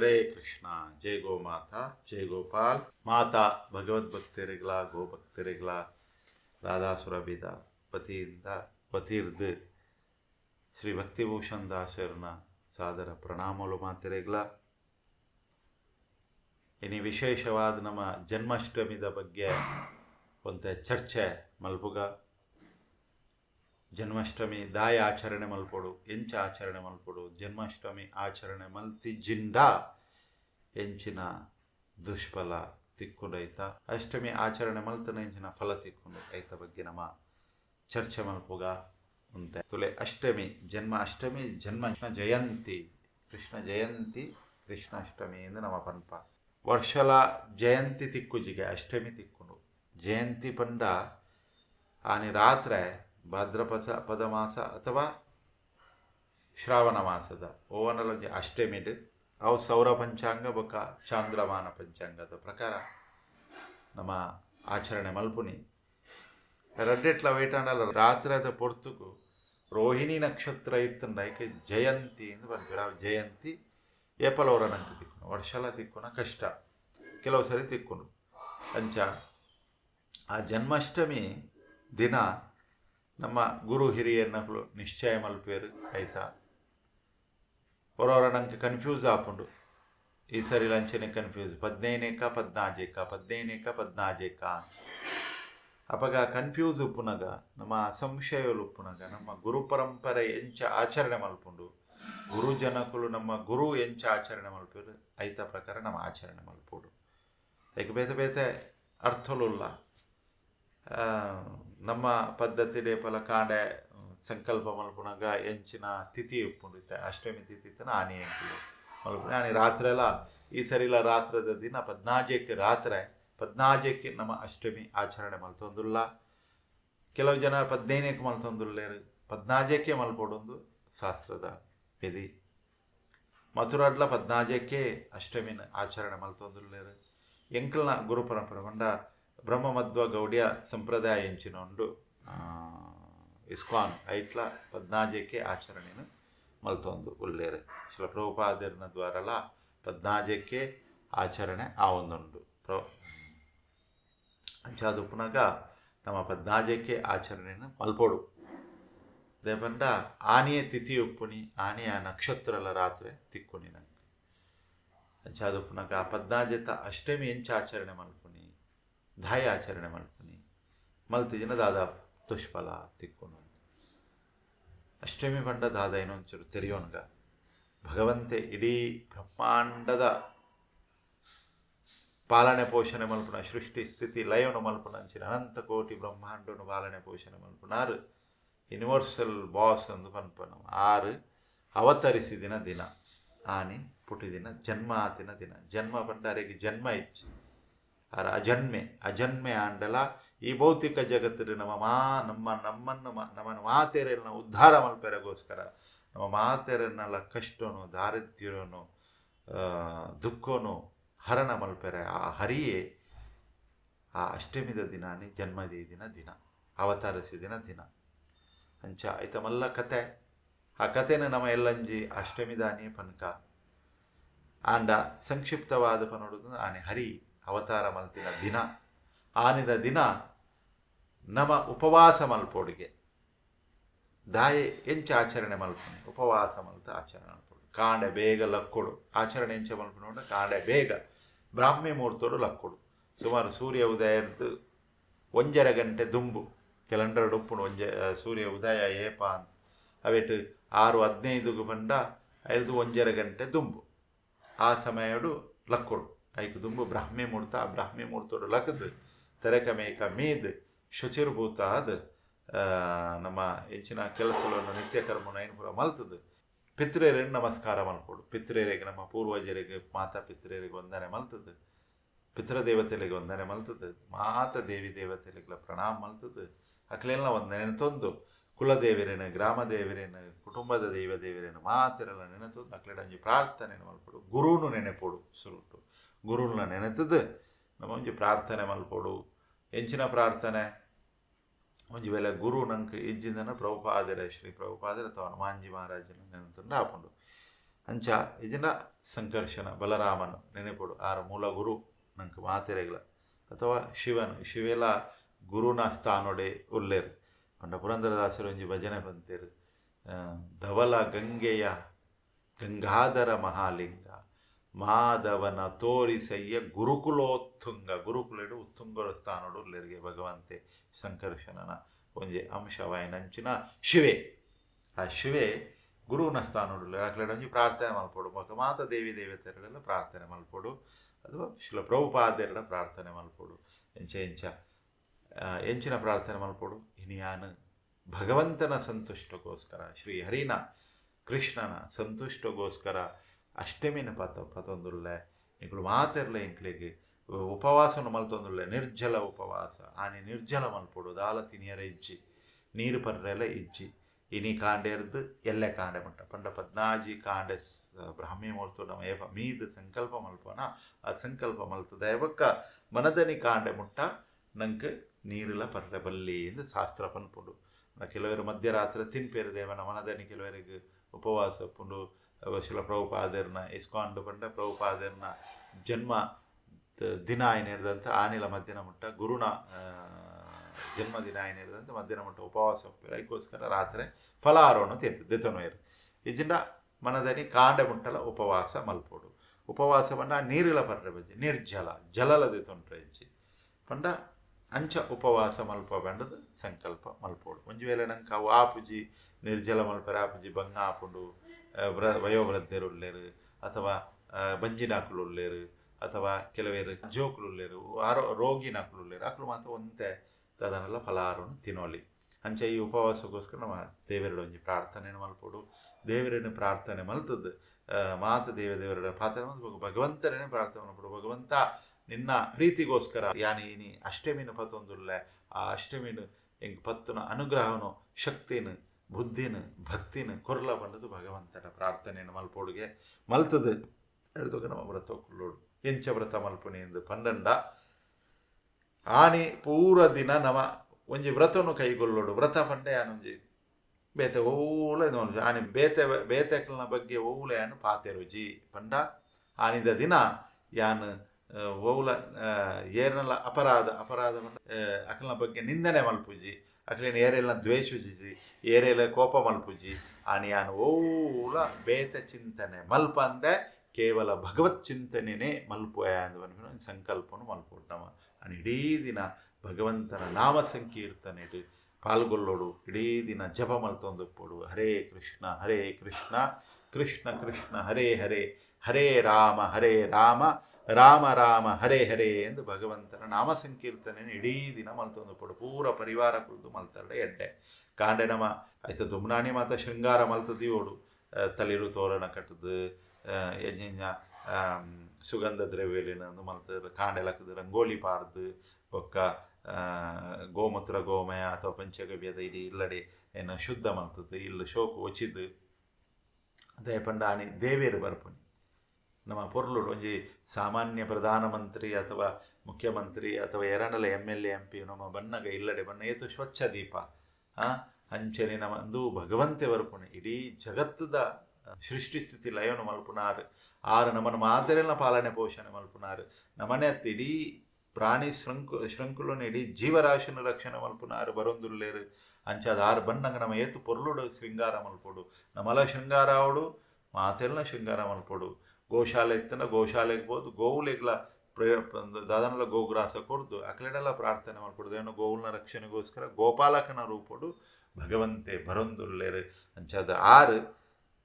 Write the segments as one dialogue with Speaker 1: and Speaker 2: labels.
Speaker 1: ಹರೇ ಕೃಷ್ಣ, ಜೈ ಗೋ ಮಾತಾ ಜೈ ಗೋಪಾಲ್. ಮಾತಾ ಭಗವದ್ಭಕ್ತರಿಗಳ ಗೋಭಕ್ತರಿಗಳ ರಾಧಾಸುರಭಿದ ಪತಿಯಿಂದ ಪತಿರ್ದು. ಶ್ರೀ ಭಕ್ತಿಭೂಷಣ್ ದಾಸರನ್ನ ಸಾದರ ಪ್ರಣಾಮಲು ಮಾತಿರಿಗಳ ಇನ್ನು ವಿಶೇಷವಾದ ನಮ್ಮ ಜನ್ಮಾಷ್ಟಮಿದ ಬಗ್ಗೆ ಒಂದು ಚರ್ಚೆ ಮಲ್ಪುಗ. ಜನ್ಮಾಷ್ಟಮಿ, ದಾಯ ಆಚರಣೆ ಮಲ್ಪೊಡು ಎಂಚ ಆಚರಣೆ ಮಲ್ಪೊಡು ಜನ್ಮಾಷ್ಟಮಿ ಆಚರಣೆ ಮಲ್ತಿಜ್ಜಿಂಡ ಎಂಚಿನ ದುಷ್ಫಲ ತಿಕ್ಕುಂಡೈತ ಅಷ್ಟಮಿ ಆಚರಣೆ ಮಲ್ತನ ಎಂಚಿನ ಫಲ ತಿಕ್ಕೊಂಡು ಐತ ಬಗ್ಗೆ ನಮ್ಮ ಚರ್ಚೆ ಮಲ್ಪುಗ ಉಂಟೆ. ತುಲೆ ಅಷ್ಟಮಿ, ಜನ್ಮ ಅಷ್ಟಮಿ, ಜನ್ಮ ಜಯಂತಿ, ಕೃಷ್ಣ ಜಯಂತಿ ಕೃಷ್ಣಾಷ್ಟಮಿ ಎಂದು ನಮ್ಮ ಪನ್ಪ. ವರ್ಷಲ ಜಯಂತಿ ತಿಕ್ಕುಜಿಗೆ ಅಷ್ಟಮಿ ತಿಕ್ಕುಂಡು. ಜಯಂತಿ ಪಂಡ ಆನೆ ರಾತ್ರೆ ಭಾದ್ರಪದ ಪದಮಾಸ ಅಥವಾ ಶ್ರಾವಣ ಮಾಸದ ಓವನಲ ಅಷ್ಟಮಿಡ್ ಅವು ಸೌರ ಪಂಚಾಂಗ, ಬೊಕ ಚಾಂದ್ರಮಾನ ಪಂಚಾಂಗದ ಪ್ರಕಾರ ನಮ್ಮ ಆಚರಣೆ ಮಲ್ಪುನಿ. ರಡ್ಡೆಟ್ಲ ವೈಟಾಂಡಲ ರಾತ್ರದ ಪೊರ್ತುಗು ರೋಹಿಣಿ ನಕ್ಷತ್ರ ಇತ್ತಂಡ ಜಯಂತಿ ಎಂದು ಬಂದ್ಬಿಡ ಜಯಂತಿ ಏಪಲವರ ನಂಗೆ ತಿಕ್ಕು ವರ್ಷಲ ತಿಕ್ಕುನ ಕಷ್ಟ. ಕೆಲವು ಸರಿ ತಿಕ್ಕುನು. ಅಂಚ ಆ ಜನ್ಮಾಷ್ಟಮಿ ದಿನ ನಮ್ಮ ಗುರು ಹಿರಿಯನ್ನಗಳು ನಿಶ್ಚಯ ಮಲ್ಪೇರು ಆಯ್ತಾ? ಹೊರವರ ನಂಗೆ ಕನ್ಫ್ಯೂಸ್ ಆಪುಂಡು. ಈ ಸರಿ ಲಂಚನೆ ಕನ್ಫ್ಯೂಸ್ ಪದ್ನೈನೇಕ ಪದ್ನಾಜೇಕ ಪದ್ನೈನೇಕ ಪದ್ನಾಜೇಕ ಅಪಗ ಕನ್ಫ್ಯೂಸ್ ಉಪ್ಪುನಗ, ನಮ್ಮ ಸಂಶಯಗಳು ಉಪ್ಪುನಗ, ನಮ್ಮ ಗುರು ಪರಂಪರೆ ಎಂಚ ಆಚರಣೆ ಮಲ್ಪುಂಡು. ಗುರು ಜನಕುಲು ನಮ್ಮ ಗುರು ಎಂಚ ಆಚರಣೆ ಮಲ್ಪೇರು ಐತ ಪ್ರಕಾರ ನಮ್ಮ ಆಚರಣೆ ಮಲ್ಪುಡು. ಐಕೆ ಬೇತೆ ಬೇತೆ ಅರ್ಥಲುಲ್ಲ. ನಮ್ಮ ಪದ್ಧತಿ ಪಲ ಕಾಂಡೆ, ಸಂಕಲ್ಪ ಮಲ್ಪುಣಗ, ಎಂಚಿನ ತಿಥಿ ಇಪ್ಪುಂಡು ಅಷ್ಟಮಿ ತಿಥಿ ತನ ಆನೆ ಎಂಕುಲು ಮಲ್ಪುಣೆ. ಆನೆ ರಾತ್ರೆಲ್ಲ ಈ ಸರಿಲ ರಾತ್ರದ ದಿನ ಪದ್ನಾಜಕ್ಕೆ ರಾತ್ರೆ ಪದ್ನಾಜಕ್ಕೆ ನಮ್ಮ ಅಷ್ಟಮಿ ಆಚರಣೆ ಮಲ್ತೊಂದುಲ್ಲ. ಕೆಲವು ಜನ ಪದ್ನೈನಕ್ಕೆ ಮಲ್ತೊಂದುಲ್ಲೇರು ಪದ್ನಾಜಕ್ಕೆ ಮಲ್ಪೊಡೊಂದು ಶಾಸ್ತ್ರದ ವಿಧಿ. ಮಥುರಾಡ್ಲ ಪದ್ನಾಜಕ್ಕೆ ಅಷ್ಟಮಿನ ಆಚರಣೆ ಮಲ್ತೊಂದುಲ್ಲೇರು ಎಂಕಲ್ನ ಗುರು ಪರಂಪರೆ ಬಂಡ ಬ್ರಹ್ಮ ಮಧ್ವ ಗೌಡ್ಯ ಸಂಪ್ರದಾಯ ಎಂಚಿನೊಂಡು ಇಸ್ಕಾನ್ ಐಟ್ಲ ಪದ್ನಾಜಕ್ಕೆ ಆಚರಣೆನು ಮಲ್ತೊಂದು ಉಲ್ಲೇರು ಶಿಲ ಪ್ರಭುಪಾದರ್ನ ದ್ವಾರಲ ಪದ್ನಾಜಕ್ಕೆ ಆಚರಣೆ ಆ ಒಂದುಂಡು ಪ್ರ ಅಂಚಾದು ಪುನಗ ನಮ್ಮ ಪದ್ನಾಜಕ್ಕೆ ಆಚರಣೆಯನ್ನು ಮಲ್ಪೊಡು. ದೇಪಂಡ ಆನೆಯ ತಿಥಿ ಉಪ್ಪುನಿ ಆನೆಯ ನಕ್ಷತ್ರಲ ರಾತ್ರಿ ತಿಕ್ಕುನಿ ನಂಗೆ. ಅಂಚಾದು ಪುನಗ ಪದ್ನಾಜತ ಅಷ್ಟಮಿ ಎಂಚ ಆಚರಣೆ ಮಲ್ಪುನಿ ದಾಯ ಆಚರಣೆ ಮಲ್ಪುನಿ ಮಲ್ತಿಜಿನ ದಾದ ದುಷ್ಫಲ ತಿಕ್ಕುನು ಅಷ್ಟಮಿ ಪಂಡ ದಾದ ಏನೊಂಚೂರು ತೆರೆಯೋನ್ಗ ಭಗವಂತೆ ಇಡೀ ಬ್ರಹ್ಮಾಂಡದ ಪಾಲನೆ ಪೋಷಣೆ ಮಲ್ಪುನ ಸೃಷ್ಟಿ ಸ್ಥಿತಿ ಲಯವನ್ನು ಮಲ್ಪುನ ಅಂಚಿನ ಅನಂತ ಕೋಟಿ ಬ್ರಹ್ಮಾಂಡವನ್ನು ಪಾಲನೆ ಪೋಷಣೆ ಮಲ್ಪುನಾರು ಯೂನಿವರ್ಸಲ್ ಬಾಸ್ ಅಂದು ಪನ್ಪನ ಆರು ಅವತರಿಸಿದಿನ ದಿನ ಆನಿ ಪುಟಿದಿನ ಜನ್ಮ ಆತಿನ ದಿನ ಜನ್ಮ ಪಂಡಾರಿಗೆ ಜನ್ಮ ಇಚ್ಚಿ ಆರ ಅಜನ್ಮೆ ಅಜನ್ಮೆ ಆಂಡಲ, ಈ ಭೌತಿಕ ಜಗತ್ತಿನ ನಮ್ಮ ಮಾ, ನಮ್ಮ ನಮ್ಮನ್ನು ನಮ್ಮನ್ನು ಮಾತೆರನ್ನ ಉದ್ಧಾರ ಮಲ್ಪೆರಗೋಸ್ಕರ ನಮ್ಮ ಮಾತೆರನ್ನೆಲ್ಲ ಕಷ್ಟನು ದಾರಿದ್ರ್ಯನು ದುಃಖನು ಹರಣ ಮಲ್ಪೆರೆ ಆ ಹರಿಯೇ ಆ ಅಷ್ಟಮಿದ ದಿನಾನಿ ಜನ್ಮದಿ ದಿನ ದಿನ ಅವತರಿಸಿದಿನ ದಿನ ದಿನ. ಅಂಚ ಐತ ಮಲ್ಲ ಕತೆ. ಆ ಕಥೆನ ನಮ್ಮ ಎಲ್ಲಂಜಿ ಅಷ್ಟಮಿದಾನಿ ಪನ್ಕ. ಆಂಡ ಸಂಕ್ಷಿಪ್ತವಾದ ಪನೋಡುದು ಆನೆ ಹರಿ. ಅವತಾರ ಮಲ್ತಿನ ದಿನ. ಆನಿದ ದಿನ ನಮ ಉಪವಾಸ ಮಲ್ಪೋಡಿಗೆ. ದಾಯೆ ಎಂಚ ಆಚರಣೆ ಮಲ್ಪನೆ. ಉಪವಾಸ ಮಲ್ತ ಆಚರಣೆ ಮಲ್ಪೋಡು. ಕಾಂಡೆ ಬೇಗ ಲಕ್ಕೊಡು. ಆಚರಣೆ ಎಂಚ ಮಲ್ಪನೋಡ ಕಾಂಡೆ ಬೇಗ. ಬ್ರಾಹ್ಮಿ ಮುಹೂರ್ತೋಡು ಲಕ್ಕೊಡು. ಸುಮಾರು ಸೂರ್ಯ ಉದಯ ಇರ್ದು ಒಂಜರ ಗಂಟೆ ದುಂಬು. ಕೆಲಂಡರ್ ಉಪ್ಪುಣು ಒಂಜ ಸೂರ್ಯ ಉದಯ ಏಪ ಅಂತ. ಅವೆಟ್ಟು ಆರು ಹದಿನೈದುಗು ಬಂಡ ಐದು ಒಂಜರ ಗಂಟೆ ದುಂಬು. ಆ ಸಮಯಡು ಲಕ್ಕೊಡು. ಐಕು ದುಂಬು ಬ್ರಾಹ್ಮಿ ಮೂರ್ತ ಆ ಬ್ರಾಹ್ಮಿ ಮುಹೂರ್ತೋಡು ಲಕ್ಕದು ತೆರೆಕ ಮೇಕ ಮೀದ್, ಶುಚಿರ್ಭೂತ ನಮ್ಮ ಹೆಚ್ಚಿನ ಕೆಲಸಗಳನ್ನು ನಿತ್ಯ ಕರ್ಮನ ಏನು ಪೂರ ಮಲ್ತದ. ಪಿತೃರಿಗೆ ನಮಸ್ಕಾರ ಮಲ್ಕೊಡು ಪಿತೃರಿಗೆ ನಮ್ಮ ಪೂರ್ವಜರಿಗೆ ಮಾತಾ ಪಿತೃರಿಗೆ ವಂದನೆ ಮಲ್ತದು. ಪಿತೃದೇವತೆಗಳಿಗೆ ವಂದನೆ ಮಲ್ತದು. ಮಾತ ದೇವಿ ದೇವತೆಗಳಿಗೆ ಪ್ರಣಾಮ ಮಲ್ತದು. ಅಕ್ಲೆಲ್ಲ ಒಂದು ನೆನೆತೊಂದು ಕುಲದೇವರೇನು ಗ್ರಾಮ ದೇವರೇನು ಕುಟುಂಬದ ದೇವ ದೇವರೇನು ಮಾತೆರೆಲ್ಲ ನೆನೆತೊಂದು ಅಕ್ಲೆಡಂಜಿ ಪ್ರಾರ್ಥನೆ ಮಲ್ಪಡು, ಗುರುನು ನೆನೆಪೋಡು, ಸುರುಟು. ಗುರುನ ನೆನೆತದ ನಮ್ಮ ಒಂಜಿ ಪ್ರಾರ್ಥನೆ ಮಲ್ಪೋಡು, ಎಂಚಿನ ಪ್ರಾರ್ಥನೆ. ಒಂಜಿ ವೇಳೆ ಗುರು ನಂಗೆ ಇಜ್ಜಿಂದನ ಪ್ರಭುಪಾದರೆ ಶ್ರೀ ಪ್ರಭುಪಾದರೆ ಅಥವಾ ಹನುಮಾನ್ಜಿ ಮಹಾರಾಜನ ನೆನತುಂಡು ಆಪುಂಡು ಅಂಚ ಇಜಿನ ಸಂಕರ್ಷಣ, ಬಲರಾಮನು ನೆನೆಪಡು. ಆರ ಮೂಲ ಗುರು ನಂಗೆ ಮಾತೆರೆಗಳ ಅಥವಾ ಶಿವನು, ಶಿವೆಲ ಗುರುನ ಸ್ಥಾನೊಡೆ ಉಲ್ಲೇರು. ಪಂಡ ಪುರಂದರದಾಸರು ಒಂಜಿ ಭಜನೆ ಬಂತೇರು ಧವಲ ಗಂಗೆಯ ಗಂಗಾಧರ ಮಹಾಲಿಂಗ. ಮಾಧವನ ತೋರಿಸಯ್ಯ ಗುರುಕುಲೋತ್ತುಂಗ ಗುರುಕುಲೆಡು ಉತ್ತುಂಗರ ಸ್ಥಾನಡು ಉಲ್ಲೇರಿಗೆ ಭಗವಂತೆ ಸಂಕರ್ಷಣನ ಒಂಜಿ ಅಂಶವಾಯಿನಂಚಿನ ಶಿವೆ ಆ ಶಿವೆ ಗುರುವಿನ ಸ್ಥಾನಡು ಅಕ್ಲೆಡ್ ಒಂಜಿ ಪ್ರಾರ್ಥನೆ ಮಲ್ಪೊಡು ಮಗ ಮಾತ ದೇವಿ ದೇವತೆಗಳೆಲ್ಲ ಪ್ರಾರ್ಥನೆ ಮಲ್ಪೊಡು ಅಥವಾ ಶಿಲ ಪ್ರಭುಪಾದ್ಯರ ಪ್ರಾರ್ಥನೆ ಮಲ್ಪೊಡು ಎಂಚ ಎಂಚ ಆ, ಎಂಚಿನ ಪ್ರಾರ್ಥನೆ ಮಲ್ಪೊಡು ಇನಿಯಾನು ಭಗವಂತನ ಸಂತುಷ್ಟಗೋಸ್ಕರ ಶ್ರೀ ಹರಿನ ಕೃಷ್ಣನ ಸಂತುಷ್ಟಗೋಸ್ಕರ ಅಷ್ಟಮಿನ ಪತ ಪತೊಂದುಲ್ಲೆ ಇಗಳು ಮಾತೆರ್ಲ ಇಂಕ್ಲೆಗೆ ಉಪವಾಸನು ಮಲ್ತೊಂದುಲ್ಲೆ ನಿರ್ಜಲ ಉಪವಾಸ ಆನೆ ನಿರ್ಜಲ ಮಲ್ಪೊಡು ದಾಲ ತಿನಿಯರ ಇಜ್ಜಿ ನೀರು ಪರ್ರೆಲ್ಲ ಇಜ್ಜಿ ಇನಿ ಕಾಂಡೆರ್ದು ಎಲ್ಲೆ ಕಾಂಡೆ ಮುಟ್ಟ ಪಂಡ ಪದ್ನಾಜಿ ಕಾಂಡೆ ಸ್- ಬ್ರಾಹ್ಮಿ ಮೂರ್ತು ನಮ್ಮ ಏಪ ಮೀದು ಸಂಕಲ್ಪ ಮಲ್ಪನ ಆ ಸಂಕಲ್ಪ ಮಲ್ತದ ಯಾವಕ್ಕ ಮನದನಿ ಕಾಂಡೆ ಮುಟ್ಟ ನಂಗೆ ನೀರಿಲ ಪರ್ರೆ ಬಲ್ಲಿ ಎಂದು ಶಾಸ್ತ್ರ ಪನ್ಪುಂಡು ನ ಕೆಲವರು ಮಧ್ಯರಾತ್ರಿ ತಿನ್ಪೇರು ದೇವನ ಮನದನಿ ಕೆಲವರಿಗೆ ಉಪವಾಸ ಪುಂಡು ಅವ ಶಿಲ ಪ್ರಭುಪಾದರ್ನ ಇಸ್ಕಾಂಡು ಪಂಡ ಪ್ರಭುಪಾದರ್ನ ಜನ್ಮ ದಿನ ಏನಿರ್ದಂತ ಆನಿಲ ಮಧ್ಯಾಹ್ನ ಮುಟ್ಟ, ಗುರುನ ಜನ್ಮ ಜನ್ಮದಿನ ಏನಿರ್ದಂತ ಮಧ್ಯಾಹ್ನ ಮುಟ್ಟ ಉಪವಾಸ ಅದಕ್ಕೋಸ್ಕರ ರಾತ್ರಿ ಫಲಾಹಾರವನ್ನು ತಿಂತು ದೆತೊನೋಯರು ಇಜಿಂದ ಮನದನಿ ಕಾಂಡ ಮುಟ್ಟಲ ಉಪವಾಸ ಮಲ್ಪೋಡು. ಉಪವಾಸವನ್ನ ನೀರಿಲ ಪರ್ರೆ ಬಜ್ಜಿ, ನಿರ್ಜಲ, ಜಲಲದೆ ತೊಂಟ್ರೆ ಇಜ್ಜಿ ಪಂಡ ಅಂಚ ಉಪವಾಸ ಮಲ್ಪ ಬಂಡದ ಸಂಕಲ್ಪ ಮಲ್ಪೋಡು. ಒಂಜಿ ವೇಳೆ ನಂಗೆ ಆಪುಜಿ ನಿರ್ಜಲ ಮಲ್ಪರೆ ಆಪುಜಿ ಬಂಗ ಆಪುಂಡು ವ್ರ ವಯೋವೃದ್ಧರು ಉಳ್ಳೇರು ಅಥವಾ ಆ, ಬಂಜಿನಾಕುಲು ಉಳ್ಳೇರು ಅಥವಾ ಕೆಲವೇರು ಜೋಕುಲು ಉಳ್ಳೇರು ಆರೋ ರೋಗಿನಾಕುಲು ಉಳ್ಳೇರು ಅಕ್ಲು ಮಾತ್ರ ಒಂದೆ ಅದನ್ನೆಲ್ಲ ಫಲಾಹಾರವನ್ನು ತಿನ್ನೋಲಿ. ಅಂಚೆ ಈ ಉಪವಾಸಕ್ಕೋಸ್ಕರ ನಮ್ಮ ದೇವರಡು ಒಂಜಿ ಪ್ರಾರ್ಥನೆಯನ್ನು ಮಲ್ಪೋಡು. ದೇವರನ್ನು ಪ್ರಾರ್ಥನೆ ಮಲ್ತದ್ದು ಮಾತ ದೇವ ದೇವರ ಪ್ರಾರ್ಥನೆ ಮಲ್ತು ಪ್ರಾರ್ಥನೆ ಮಲ್ಪಡು. ಭಗವಂತ ನಿನ್ನ ಪ್ರೀತಿಗೋಸ್ಕರ ಯಾನಿ ಇನಿ ಅಷ್ಟಮಿನ ಪತ್ತೊಂದುಲ್ಲೆ ಆ ಅಷ್ಟಮಿನ ಹಿಂಗೆ ಪತ್ತನ ಅನುಗ್ರಹನು ಶಕ್ತಿನ ಬುದ್ಧಿನ, ಭಕ್ತಿನ ಕೊರ್ಲ ಬಂದದು ಭಗವಂತನ ಪ್ರಾರ್ಥನೆಯನ್ನು ಮಲ್ಪೋಡುಗೆ. ಮಲ್ತದು. ಹಿಡಿದಾಗ ನಮ್ಮ ವ್ರತ ಕುಲ್ಲೋಡು ಎಂಚ ವ್ರತ ಮಲ್ಪುನಿ ಎಂದು ಪನ್ನಂಡ ಆನೆ ಪೂರ ದಿನ ನಮ ಒಂಜಿ ವ್ರತನು ಕೈಗೊಳ್ಳೋಡು. ವ್ರತ ಪಂಡೆ ಆನೊಂಜಿ ಬೇತೆ ಓಲೆ ಆನೆ ಬೇತೆ, ಬೇತೆಕಲ್ನ ಬಗ್ಗೆ ಓಲೆ ಅನ್ನು ಪಾತೆರುಜಿ ಪಂಡ, ಆನಿದ ದಿನ ಯಾನು, ಓಲ ಏನಲ್ಲ ಅಪರಾಧ ಅಪರಾಧ ಅಕಲ್ನ ಬಗ್ಗೆ ನಿಂದನೆ ಮಲ್ಪುಜಿ. ಅಕಲಿನ ಏರೆಲ್ಲ ದ್ವೇಷಿಸಿ ಏರೆಲ್ಲ ಕೋಪ ಮಲ್ಪುಜಿ ಆನಿ ಯಾನ್ ಓಲ ಬೇತ ಚಿಂತನೆ ಮಲ್ಪ ಅಂದೆ ಕೇವಲ ಭಗವತ್ ಚಿಂತನೆನೇ ಮಲ್ಪೋಯ ಅಂದ ಸಂಕಲ್ಪನು ಮಲ್ಪುಡು ಅನ್ ಇಡೀ ದಿನ ಭಗವಂತನ ನಾಮ ಸಂಕೀರ್ತನೆಡು ಪಾಲ್ಗೊಳ್ಳೋಡು, ಇಡೀ ದಿನ ಜಪ ಮಲ್ತೊಂದುಪ್ಪೋಡು ಹರೇ ಕೃಷ್ಣ ಹರೇ ಕೃಷ್ಣ ಕೃಷ್ಣ ಕೃಷ್ಣ, ಹರೇ ಹರೇ ಹರೇ ರಾಮ, ಹರೇ ರಾಮ ರಾಮ ರಾಮ ಹರೇ ಹರೇ ಎಂದು ಭಗವಂತನ ನಾಮ ಸಂಕೀರ್ತನೆ ಇಡೀ ದಿನ ಮಲ್ತೊಂದುಪ್ಪೋಡು ಪೂರ ಪರಿವಾರ ಕುಳಿತು ಮಲ್ತಾಡೆ ಎಡ್ಡೆ. ಕಾಂಡೆ ನಮ ಆಯ್ತು ದುಮ್ನಾನಿ ಮಾತ ಶೃಂಗಾರ ಮಲ್ತದಿಯೋಡು ಆ, ತಲಿರು ತೋರಣ ಕಟ್ಟದು ಎಂಜ ಸುಗಂಧ ದ್ರವ್ಯಲಿನಂದು ಮಲ್ತದ ಕಾಂಡೆ ಲಕ್ಕದು ರಂಗೋಲಿ ಪಾರ್ದು ಬೊಕ್ಕ ಆ, ಗೋಮೂತ್ರ ಗೋಮಯ ಅಥವಾ ಪಂಚಗವ್ಯದ ಇಡೀ ಇಲ್ಲಡೆ ಏನು ಶುದ್ಧ ಮಲ್ತದ್ದು ಇಲ್ಲ ಶೋಕು ಒಚಿದು ಅದೇ ಪಂಡಾಣಿ ದೇವೇರು ಬರ್ಪುನಿ. ನಮ್ಮ ಪೊರ್ಲುಡು ಒಂಜಿ ಸಾಮಾನ್ಯ ಪ್ರಧಾನಮಂತ್ರಿ ಅಥವಾ ಮುಖ್ಯಮಂತ್ರಿ ಅಥವಾ ಎರಡಲ M L A M P ನಮ್ಮ ಬನ್ನಗ ಇಲ್ಲಡೆ ಬಣ್ಣ ಏತು ಸ್ವಚ್ಛ ದೀಪ, ಆ? ಅಂಚನೆ ನಮ್ಮ ಅಂದು ಭಗವಂತೆ ಬರ್ಪುಣಿ ಇಡೀ ಜಗತ್ತದ ಸೃಷ್ಟಿ ಸ್ಥಿತಿ ಲಯವನ್ನು ಮಲ್ಪುನಾರು. ಆರು ನಮ್ಮನ್ನು ಮಾದರಿನ ಪಾಲನೆ ಪೋಷಣೆ ಮಲ್ಪುನಾರು. ನಮ್ಮನೆ ಅತ್ತ ಇಡೀ ಪ್ರಾಣಿ ಶೃಂಕು, ಶೃಂಖಲನ ಇಡೀ ಜೀವರಾಶಿನ ರಕ್ಷಣೆ ಮಲ್ಪುನಾರು. ಬರೊಂದುಲ್ಲೇರು ಅಂಚಾದ ಆರು ಬನ್ನಂಗ ನಮ್ಮ ಏತು ಪೊರ್ಲುಡು ಶೃಂಗಾರ ಮಲ್ಪೊಡು. ನಮ್ಮಲ ಶೃಂಗಾರ ಅವಡು ಮಾತೆಲ್ಲ ಶೃಂಗಾರ ಮಲ್ಪೊಡು. ಗೋಶಾಲೆ ಇತ್ತನ ಗೋಶಾಲೆಗೆ ಹೋದು ಗೋವುಲೆಗ್ಲ ಪ್ರೇ ದಾದನೆಲ್ಲ ಗೋಗ್ರಾಸ ಕೊಡ್ದು ಅಕ್ಲೆಡೆಲ್ಲ ಪ್ರಾರ್ಥನೆ ಮಾಡ್ಕೊಡ್ದು. ಏನೋ ಗೋವುಲ್ನ ರಕ್ಷಣೆಗೋಸ್ಕರ ಗೋಪಾಲಕನ ರೂಪಡು ಭಗವಂತೆ ಬರೊಂದುಲ್ಲೇರು ಅಂಚಾದ ಆರು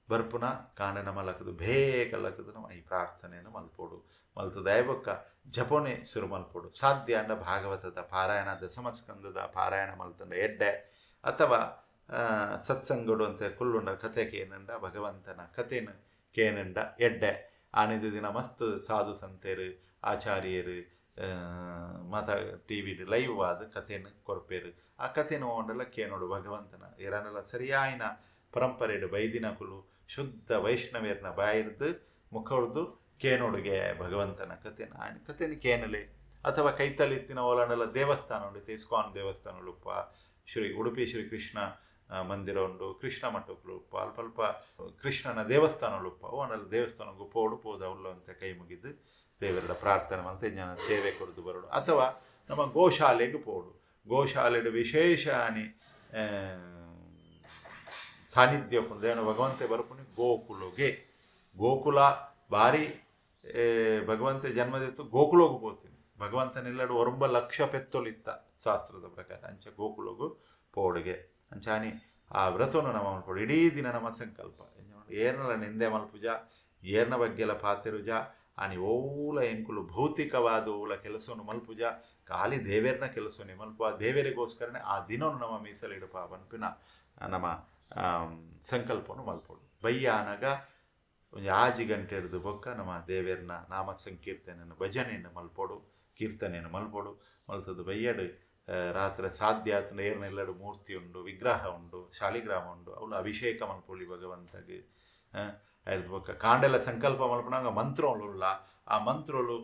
Speaker 1: ಬರ್ಪುನ ಕಾಂಡನ ಮಲಕದು, ಬೇಗ ಲಕದು ನಮ್ಮ ಈ ಪ್ರಾರ್ಥನೆಯನ್ನು ಮಲ್ಪೋಡು. ಮಲ್ತು ದೈವಕ್ಕ ಜಪೋನೆ ಶುರು ಮಲ್ಪೋಡು. ಸಾಧ್ಯ ಅಂಡ ಭಾಗವತದ ಪಾರಾಯಣ ದಶಮಸ್ಕಂದದ ಪಾರಾಯಣ ಮಲ್ತಂಡ ಎಡ್ಡೆ ಅಥವಾ ಸತ್ಸಂಗಡು ಅಂತ ಕುಲ್ಲುಂಡ ಕತೆ ಕೇನಂಡ, ಭಗವಂತನ ಕಥೆನ ಕೇನಂಡ ಎಡ್ಡೆ. ಆನಿದ ದಿನ ಮಸ್ತ್ ಸಾಧು ಸಂತೆರ್ ಆಚಾರ್ಯರು ಮತ ಟಿ ವಿ ಲೈವ್ ಆದ ಕಥೆನ ಕೊರಪೇರು. ಆ ಕಥೆನ ಓಂಡಲ್ಲ ಕೇನೋಡು ಭಗವಂತನ. ಇರನೆಲ್ಲ ಸರಿಯಾಯಿನ ಪರಂಪರೆಡು ಶುದ್ಧ ಕುಲು ಶುದ್ಧ ಮುಖ ಬಾಯಿರ್ದು ಮುಖಡ್ದು ಕೇನೋಡುಗೆ ಭಗವಂತನ ಕಥೆನ. ಆಯ್ನ ಕಥೆನ ಕೇನಲೆ ಅಥವಾ ಕೈತಲಿತ್ತಿನ ಓಲಂಡಲ ದೇವಸ್ಥಾನ ಉಂಡು ಇಸ್ಕಾನ್ ದೇವಸ್ಥಾನ ಉಳುಪ ಶ್ರೀ ಉಡುಪಿ ಶ್ರೀ ಕೃಷ್ಣ ಆ, ಮಂದಿರ ಉಂಡು ಕೃಷ್ಣ ಮಠಗಳು ಉಪ್ಪ ಅಲ್ಪ ಅಲ್ಪ ಕೃಷ್ಣನ ದೇವಸ್ಥಾನಗಳು ಉಪ್ಪ ಅವನಲ್ಲಿ ದೇವಸ್ಥಾನ ಪೋಡು ಪೋದ ಉಳ್ಳು ಅಂತ ಕೈ ಮುಗಿದು ದೇವರ ಪ್ರಾರ್ಥನೆ ಮತ್ತೆ ಜನ ಸೇವೆ ಕೊಡದು ಬರೋಡು. ಅಥವಾ ನಮ್ಮ ಗೋಶಾಲೆಗೆ ಪೋಡು. ಗೋಶಾಲೆಡು ವಿಶೇಷ ಅನಿ ಸಾನ್ನಿಧ್ಯ ದೇವನ ಭಗವಂತ ಬರ್ಪುನಿ ಗೋಕುಲಗೆ. ಗೋಕುಲ ಏ, ಭಗವಂತ ಜನ್ಮದಿತ್ತು ಗೋಕುಲೋಗು ಪೋತೀನಿ. ಭಗವಂತನೆಲ್ಲಡು ಒರಂಬ ಲಕ್ಷ ಪೆತ್ತೊಲಿತ್ತ ಶಾಸ್ತ್ರದ ಪ್ರಕಾರ. ಅಂಚೆ ಗೋಕುಲಗು ಪೋಡಿಗೆ. ಅಂಚಾನಿ ಆ ವ್ರತವನ್ನು ನಮ್ಮ ಮಲ್ಪಡು ಇಡೀ ದಿನ ನಮ್ಮ ಸಂಕಲ್ಪ ಏರ್ನಲ ನಿಂದೆ ಮಲ್ಪುಜ ಏರ್ನ ಬಗ್ಗೆಲ ಪಾತಿರುಜ ಆನಿ ಓಲ ಎಂಕುಲು ಭೌತಿಕವಾದ ಓಲ ಕೆಲಸವನ್ನು ಮಲ್ಪುಜ ಖಾಲಿ ದೇವೇರ್ನ ಕೆಲಸವನ್ನೇ ಮಲ್ಪ ಆ ದೇವರಿಗೋಸ್ಕರನೇ ಆ ದಿನವನ್ನು ನಮ್ಮ ಮೀಸಲಿಡುಪ ಪನ್ಪಿನ ನಮ್ಮ ಆಮ್, ಸಂಕಲ್ಪವನ್ನು ಮಲ್ಪೋಡು ಬಯ್ಯ ಅನಗ ಒಂದು ಆಜಿ ಗಂಟೆ ಹಿಡಿದು ಬೊಕ್ಕ ನಮ್ಮ ದೇವೇರ್ನ ನಾಮ ಸಂಕೀರ್ತನೆಯನ್ನು ಭಜನೆಯನ್ನು ಮಲ್ಪೋಡು ಕೀರ್ತನೆಯನ್ನು ಮಲ್ಪೋಡು ಮಲ್ತದ್ದು ಬಯ್ಯಡು ಆ, ರಾತ್ರಿ ಸಾಧ್ಯ ಆತನ ಏರ್ನೆಲ್ಲಡು ಮೂರ್ತಿ ಉಂಡು ವಿಗ್ರಹ ಉಂಡು ಶಾಲಿಗ್ರಾಮ ಉಂಡು ಅವಳು ಅಭಿಷೇಕ ಮಲ್ಪೊಳಿ ಭಗವಂತಗೆ. ಆಯ್ತು ಬೊಕ್ಕ. ಕಾಂಡೆಲ್ಲ ಸಂಕಲ್ಪ ಮಲ್ಪನಾಗ ಮಂತ್ರವುಳ್ಳ ಆ ಮಂತ್ರಗಳು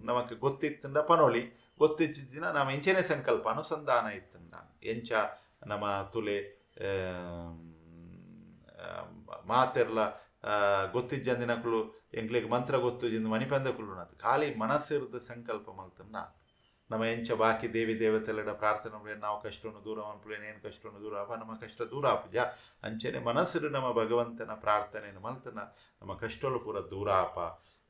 Speaker 1: ನಮಗೆ ಗೊತ್ತಿತ್ತಂಡ ಪನೋಳಿ. ಗೊತ್ತಿದ್ದಿನ ನಮ್ಮ ಇಂಚನೇ ಸಂಕಲ್ಪ ಅನುಸಂಧಾನ ಇತ್ತಂಡ ಎಂಚ ನಮ್ಮ ತುಲೆ ಮಾತೆರ್ಲ ಆ, ಗೊತ್ತಿಜ್ಜಂದಿನಕುಲು ಎಂಕ್ಲಿಗೆ ಮಂತ್ರ ಗೊತ್ತು ಮಣಿಪಂದಕ್ಕಳು ಖಾಲಿ ಮನಸ್ಸಿರದ ಸಂಕಲ್ಪ ಮಲ್ತನ್ನ ನಮ್ಮ ಎಂಚ ಬಾಕಿ ದೇವಿ ದೇವತೆಲ್ಲಡ ಪ್ರಾರ್ಥನೆ ಮಾಡಿ ನಾವು ಕಷ್ಟವನ್ನು ದೂರ ಮನ್ಪುಲೇನು ಏನು ಕಷ್ಟವನ್ನು ದೂರ ಅಪ್ಪ ನಮ್ಮ ಕಷ್ಟ ದೂರ ಆಪುಜ ಅಂಚನೆ ಮನಸ್ಸಿರು ನಮ್ಮ ಭಗವಂತನ ಪ್ರಾರ್ಥನೆಯನ್ನು ಮಲ್ತನ ನಮ್ಮ ಕಷ್ಟಲು ಪೂರ ದೂರ ಆಪ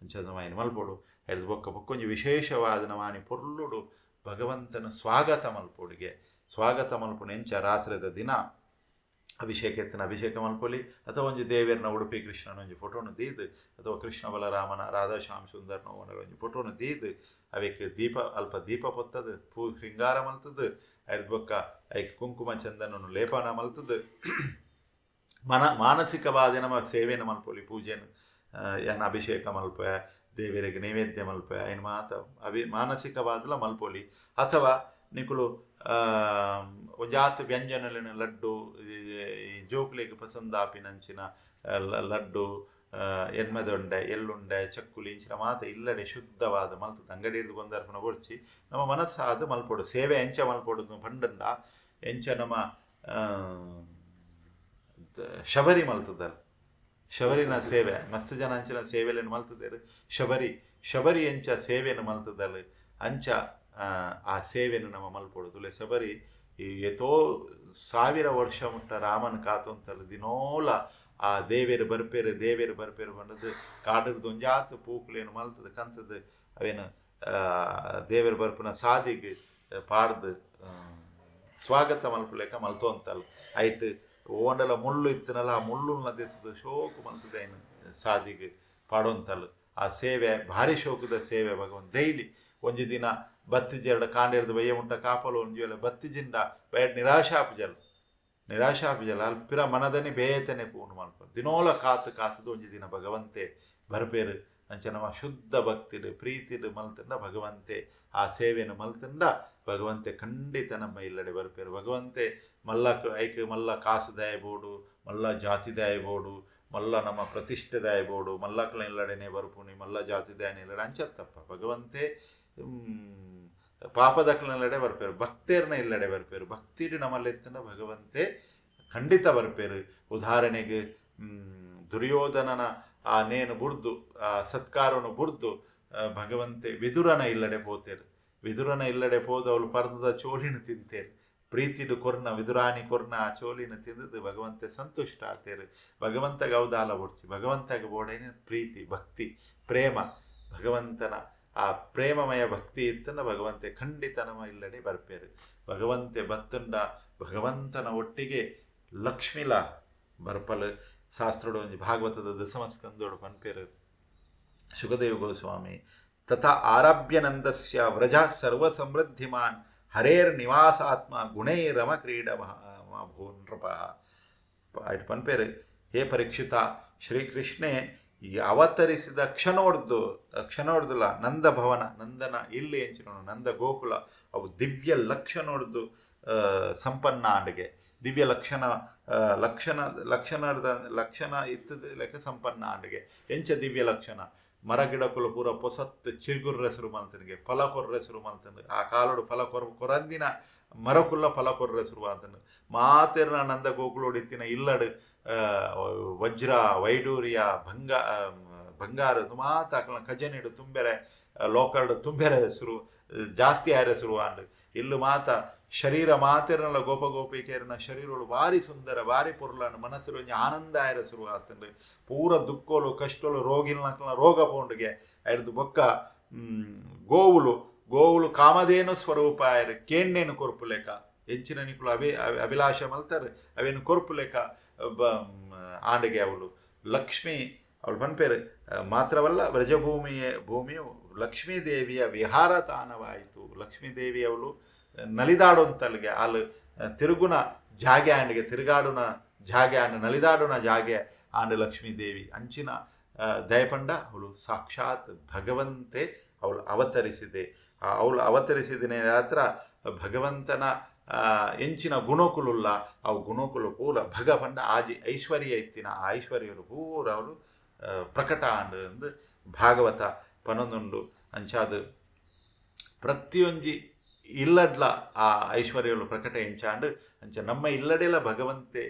Speaker 1: ಅಂಚದ ಮಾಯಿನ ಮಲ್ಪೋಡು ಹಿಡಿದು ಬೊಕ್ಕ ಬೊಕ್ಕೊಂಜಿ ವಿಶೇಷವಾದ ನವಾನಿ ಪೊರ್ಲುಡು ಭಗವಂತನ ಸ್ವಾಗತ ಮಲ್ಪೋಡಿಗೆ ಸ್ವಾಗತ ಮಲ್ಪುಣ ಎಂಚ ರಾತ್ರಿದ ದಿನ ಅಭಿಷೇಕ ಎತ್ತಿನ ಅಭಿಷೇಕ ಮಲ್ಪೊಲಿ ಅಥವಾ ಒಂದು ದೇವೇರ್ನ ಉಡುಪಿ ಕೃಷ್ಣನ ಒಂದು ಫೋಟೋನು ದೀದ್, ಅಥವಾ ಕೃಷ್ಣ ಬಲರಾಮನ ರಾಧಾಶ್ಯಾಮ್ ಸುಂದರ್ನ ಒಂದು ಫೋಟೋನು ದೀದ್, ಅವಕ್ಕೆ ದೀಪ, ಅಲ್ಪ ದೀಪ ಪೊತ್ತದು, ಪೂ ಶೃಂಗಾರ ಮಲ್ತದ ಅದ್ರ ಬೊಕ್ಕ ಐಕ್ ಕುಂಕುಮ ಚಂದನನ್ನು ಲೇಪನ ಮಲ್ತದ, ಮನ ಮಾನಸಿಕವಾದ ನಮ್ಮ ಸೇವೆಯನ್ನು ಮಲ್ಪೊಲಿ, ಪೂಜೆಯನ್ನು ಏನು ಅಭಿಷೇಕ ಮಲ್ಪ ದೇವರಿಗೆ ನೈವೇದ್ಯ ಮಲ್ಪ ಏನು ಮಾತ ಅಭಿ ಮಾನಸಿಕವಾದಲ ಮಲ್ಪೊಲಿ. ಅಥವಾ ನಿಕುಲು ಒಂಜಾತ್ ವ್ಯಂಜನಲಿನ ಲಡ್ಡು ಜೋಕ್ಲೆಗ್ ಪಸಂದಾಪಿನಂಚಿನ ಆ, ಲ- ಲಡ್ಡು ಎನ್ಮದೊಂಡೆ ಎಳ್ಳುಂಡೆ ಚಕ್ಕುಲಿ ಇಂಚಿನ ಮಾತ ಇಲ್ಲಡೆ ಶುದ್ಧವಾದ ಮಲ್ತು ಅಂಗಡಿ ಹಿಡಿದು ಗೊಂದರ್ಪಣ ಒಡ್ಚಿ ನಮ್ಮ ಮನಸ್ಸಾದ ಮಲ್ಪೊಡು ಸೇವೆ ಎಂಚ ಮಲ್ಪೊಡು ಪಂಡಂಡ ಎಂಚ ನಮ್ಮ ಶಬರಿ ಮಲ್ತದಲ್ಲ ಶಬರಿನ ಸೇವೆ ಮಸ್ತ್ ಜನ ಅಂಚಿನ ಸೇವೆಯನ್ನು ಮಲ್ತದೇರು? ಶಬರಿ ಶಬರಿ ಎಂಚ ಸೇವೆಯನ್ನು ಮಲ್ತದಲ್ಲ ಅಂಚ ಆ, ಸೇವೆಯನ್ನು ನಮ್ಮ ಮಲ್ಪೊಡು ತುಲೆ ಬರೀ ಈ ಎತೋ ಸಾವಿರ ವರ್ಷ ಮುಟ್ಟ ರಾಮನ ಕಾತೊಂತಲ್ಲ ದಿನೋಲ ಆ ದೇವೇರು ಬರ್ಪೇರು ದೇವೇರು ಬರ್ಪೇರು ಬಂದದ್ದು ಕಾಡಿರ್ದು ಒಂಜಾತು ಪೂಕ್ಲೇನು ಮಲ್ತದ ಕಂತದ ಅವೇನು ದೇವೇರು ಬರ್ಪನ ಸಾದಿಗೆ ಪಾಡ್ದು ಸ್ವಾಗತ ಮಲ್ಪಲೇಕ ಮಲ್ತೋಂತಲ್ಲ ಐಟ್ ಓಂಡಲ ಮುಳ್ಳು ಇತ್ತನಲ್ಲ ಆ ಮುಳ್ಳು ನದಿತ್ತದ ಶೋಕು ಮಲ್ತದ ಏನು ಸಾದಿಗೆ ಪಾಡೋಂತಲ್ಲ. ಆ ಸೇವೆ ಭಾರಿ ಶೋಕದ ಸೇವೆ ಭಗವಂತ. ಡೈಲಿ ಒಂಜಿ ದಿನ ಬಯ್ಯ ಮುಂಟ ಕಾಪಲು ಒಂಜಿ ವೇಳೆ ಬತ್ತಿಜಿಂಡ, ಬಯಡ್ ನಿರಾಶಾಪುಜಲ್. ನಿರಾಶಾಪುಜಲ್, ಅಲ್ಪಿರ ಮನದನಿ ಬೇತನೆ ಪೂರ್ಣ ಮಲ್ಪ ದಿನೋಲ ಕಾತು ಕಾತದು ಒಂಜಿ ದಿನ ಭಗವಂತೆ ಬರಬೇರು ಅಂಚ ನಮ್ಮ ಶುದ್ಧ ಭಕ್ತಿಡು ಪ್ರೀತಿಡು ಮಲ್ತಂಡ ಭಗವಂತೆ. ಆ ಸೇವೆಯನ್ನು ಮಲ್ತಂಡ ಭಗವಂತೆ ಖಂಡಿತ ನಮ್ಮ ಇಲ್ಲಡೆ ಬರ್ಪೇರು. ಭಗವಂತೆ ಮಲ್ಲ ಐಕ, ಮಲ್ಲ ಕಾಸು ದಾಯಬೋಡು, ಮಲ್ಲ ಜಾತಿ ದಾಯಬೋಡು, ಮಲ್ಲ ನಮ್ಮ ಪ್ರತಿಷ್ಠೆ ಬೋಡು ಮಲ್ಲಕ್ಕಲ ಇಲ್ಲಡೆನೆ ಬರ್ಪುನಿ ಮಲ್ಲ ಜಾತಿ ದಾಯನೆ ಇಲ್ಲಡೆ ಅಂಚತ್ತಪ್ಪ. ಭಗವಂತೆ ಹ್ಮ್, ಪಾಪದಕ್ಲನೆಲ್ಲಡೆ ಬರ್ಪೇರು ಭಕ್ತೇರ್ನ ಇಲ್ಲಡೆ ಬರ್ಪೇರು ಭಕ್ತಿಡು ನಮ್ಮಲ್ಲೆತ್ತನ ಭಗವಂತೆ ಖಂಡಿತ ಬರ್ಪೇರು. ಉದಾಹರಣೆಗೆ ದುರ್ಯೋಧನನ ಆ ನೇನು ಬುರ್ದು ಆ ಸತ್ಕಾರವನ್ನು ಬುರ್ದು ಭಗವಂತೆ ವಿದುರನ ಇಲ್ಲಡೆ ಪೋತೇರು. ವಿದುರನ ಇಲ್ಲಡೆ ಪೋದು ಅವಳು ಪರ್ದದ ಚೋಲಿನ ತಿಂತೇರು. ಪ್ರೀತಿಡು ಕೊರ್ನ ವಿದುರಾನಿ ಕೊರ್ನ ಆ ಚೋಲಿನ ತಿಂದದ್ದು ಭಗವಂತೆ ಸಂತುಷ್ಟ ಆತೇರು ಭಗವಂತ ಗೌದಾಲ ಬೊಡ್ಚಿ ಭಗವಂತಗ ಬೋಡೇನೆ ಪ್ರೀತಿ ಭಕ್ತಿ ಪ್ರೇಮ ಭಗವಂತನ ಆ ಪ್ರೇಮಮಯ ಭಕ್ತಿ ಇತ್ತನ ಭಗವಂತೆ ಖಂಡಿತ ನಮ್ಮ ಇಲ್ಲಡೆ ಬರ್ಪೇರು. ಭಗವಂತೆ ಬತ್ತುಂಡ ಭಗವಂತನ ಒಟ್ಟಿಗೆ ಲಕ್ಷ್ಮಿಲ ಬರ್ಪಲ್ ಶಾಸ್ತ್ರೋಡು ಭಾಗವತದ ದಸಮಸ್ಕಂದೋಡು ಬನ್ಪೇರು ಸುಖದೇವ ಗೋಸ್ವಾಮಿ ತಥಾ ಆರಭ್ಯನಂದಸ್ಯ ವ್ರಜ ಸರ್ವಸಮೃದ್ಧಿಮಾನ್ ಹರೇರ್ ನಿವಾಸಾತ್ಮ ಗುಣೈರಮ ಕ್ರೀಡ ಭೂ ನೃಪ ಆಯ್ತು ಪನ್ಪೇರು. ಹೇ ಪರೀಕ್ಷಿತ, ಶ್ರೀಕೃಷ್ಣೆ ಈ ಅವತರಿಸಿದ ಕ್ಷಣೋಡ್ದು ಕ್ಷಣೋಡ್ದುಲ ನಂದ ಭವನ ನಂದನ ಇಲ್ಲಿ ಎಂಚಿನ ನಂದ ಗೋಕುಲ ಅವು ದಿವ್ಯ ಲಕ್ಷಣೋಡ್ದು ಆ, ಸಂಪನ್ನ ಆಂಡಿಗೆ. ದಿವ್ಯ ಲಕ್ಷಣ ಲಕ್ಷಣ ಲಕ್ಷಣದ ಲಕ್ಷಣ ಇತ್ತದ ಲೆಕ್ಕ ಸಂಪನ್ನ ಆಂಡಿಗೆ. ಎಂಚ ದಿವ್ಯ ಲಕ್ಷಣ? ಮರ ಗಿಡಕುಲು ಪೂರ ಪೊಸತ್ ಚಿಗುರ್ರೆಸರು ಮಲ್ತನಿಗೆ ಫಲ ಕೊರ್ರೆಸರು ಮಲ್ತನಿಗೆ ಆ ಕಾಲೋಡು ಫಲ ಕೊರ ಕೊರಂದಿನ ಮರಕುಲ್ಲ ಫಲ ಕೊರ್ರೆ ಮಾತನು ಮಾತೆರ್ನ ನಂದ ಗೋಕುಲೋಡಿತ್ತಿನ ಇಲ್ಲಡು ವಜ್ರ, ವೈಡೂರ್ಯ, ಭಂಗ ಬಂಗಾರ ಮಾತ ಖಜನಿಡು ತುಂಬೆರೆ ಲೋಕರ್ಡ್ ತುಂಬೆರೆ ಹೆಸರು ಜಾಸ್ತಿ ಆಯ್ರೆ ಅಂದ್ರೆ ಇಲ್ಲು ಮಾತ ಶರೀರ ಮಾತಿರಲ್ಲ ಗೋಪ ಗೋಪಿಕೆಯರನ್ನ ಶರೀರಗಳು ಭಾರಿ ಸುಂದರ, ಭಾರಿ ಪೊರ್ಲಾಂಡು ಮನಸ್ಸು ಆನಂದ ಆಯ್ರೆ ಶುರುವಾತಂಡು ಪೂರ ದುಃಖಲು ಕಷ್ಟಲು ರೋಗಿಲ್ನಕ್ಲ ರೋಗ ಪೋಂಡುಗೆ ಆಯ್ದು ಬೊಕ್ಕ ಗೋವುಲು ಗೋವುಲು ಕಾಮಧೇನು ಸ್ವರೂಪ ಆಯ್ರೆ, ಕೇಣ್ಣೇನು ಕೊರ್ಪು ಲೆಕ್ಕ ಹೆಂಚಿನ ನಿಕುಲು ಅಭಿ- ಅಭಿಲಾಷ ಮಲ್ತಾರೆ, ಅವೇನು ಕೊರ್ಪು ಲೆಕ್ಕ ಆಂಡಿಗೆ ಅವಳು. ಲಕ್ಷ್ಮಿ, ಅವಳು ಪನ್ಪೇರು ಮಾತ್ರವಲ್ಲ, ವ್ರಜಭೂಮಿಯ, ಭೂಮಿಯು ಲಕ್ಷ್ಮೀ ದೇವಿಯ ವಿಹಾರ ತಾಣವಾಯಿತು. ಲಕ್ಷ್ಮೀ ದೇವಿ ಅವಳು ನಲಿದಾಡುವಂತಲ್ಲಿಗೆ ಅಲ್ಲಿ ತಿರುಗುನ ಜಾಗೆ ಆಂಡಿಗೆ, ತಿರುಗಾಡುನ ಜಾಗೆ ಆಂಡ್ ನಲಿದಾಡುನ ಜಾಗೆ ಆಂಡ ಲಕ್ಷ್ಮೀ ದೇವಿ. ಅಂಚಿನ ದಯಪಂಡ ಅವಳು ಸಾಕ್ಷಾತ್ ಭಗವಂತೆ ಅವಳು ಅವತರಿಸಿದೆ. ಅವಳು ಅವತರಿಸಿದ ಹತ್ರ ಭಗವಂತನ ಎಂಚಿನ ಗುಣಕುಲುಲ್ಲ ಅವು ಗುಣಕುಲು ಪೂರ ಭಗವಂಡ ಆಜಿ ಐಶ್ವರ್ಯ ಇತ್ತಿನ ಆ ಐಶ್ವರ್ಯರು ಪೂರ ಅವರು ಪ್ರಕಟ ಅಂದು ಭಾಗವತ ಪನೊಂದುಂಡು ಅಂಚಾದು ಪ್ರತಿಯೊಂಜಿ ಇಲ್ಲಡ್ಲ ಆ ಐಶ್ವರ್ಯಗಳು ಪ್ರಕಟ ಎಂಚಾಂಡ್, ಅಂಚ ನಮ್ಮ ಇಲ್ಲಡೆಲ ಭಗವಂತೆ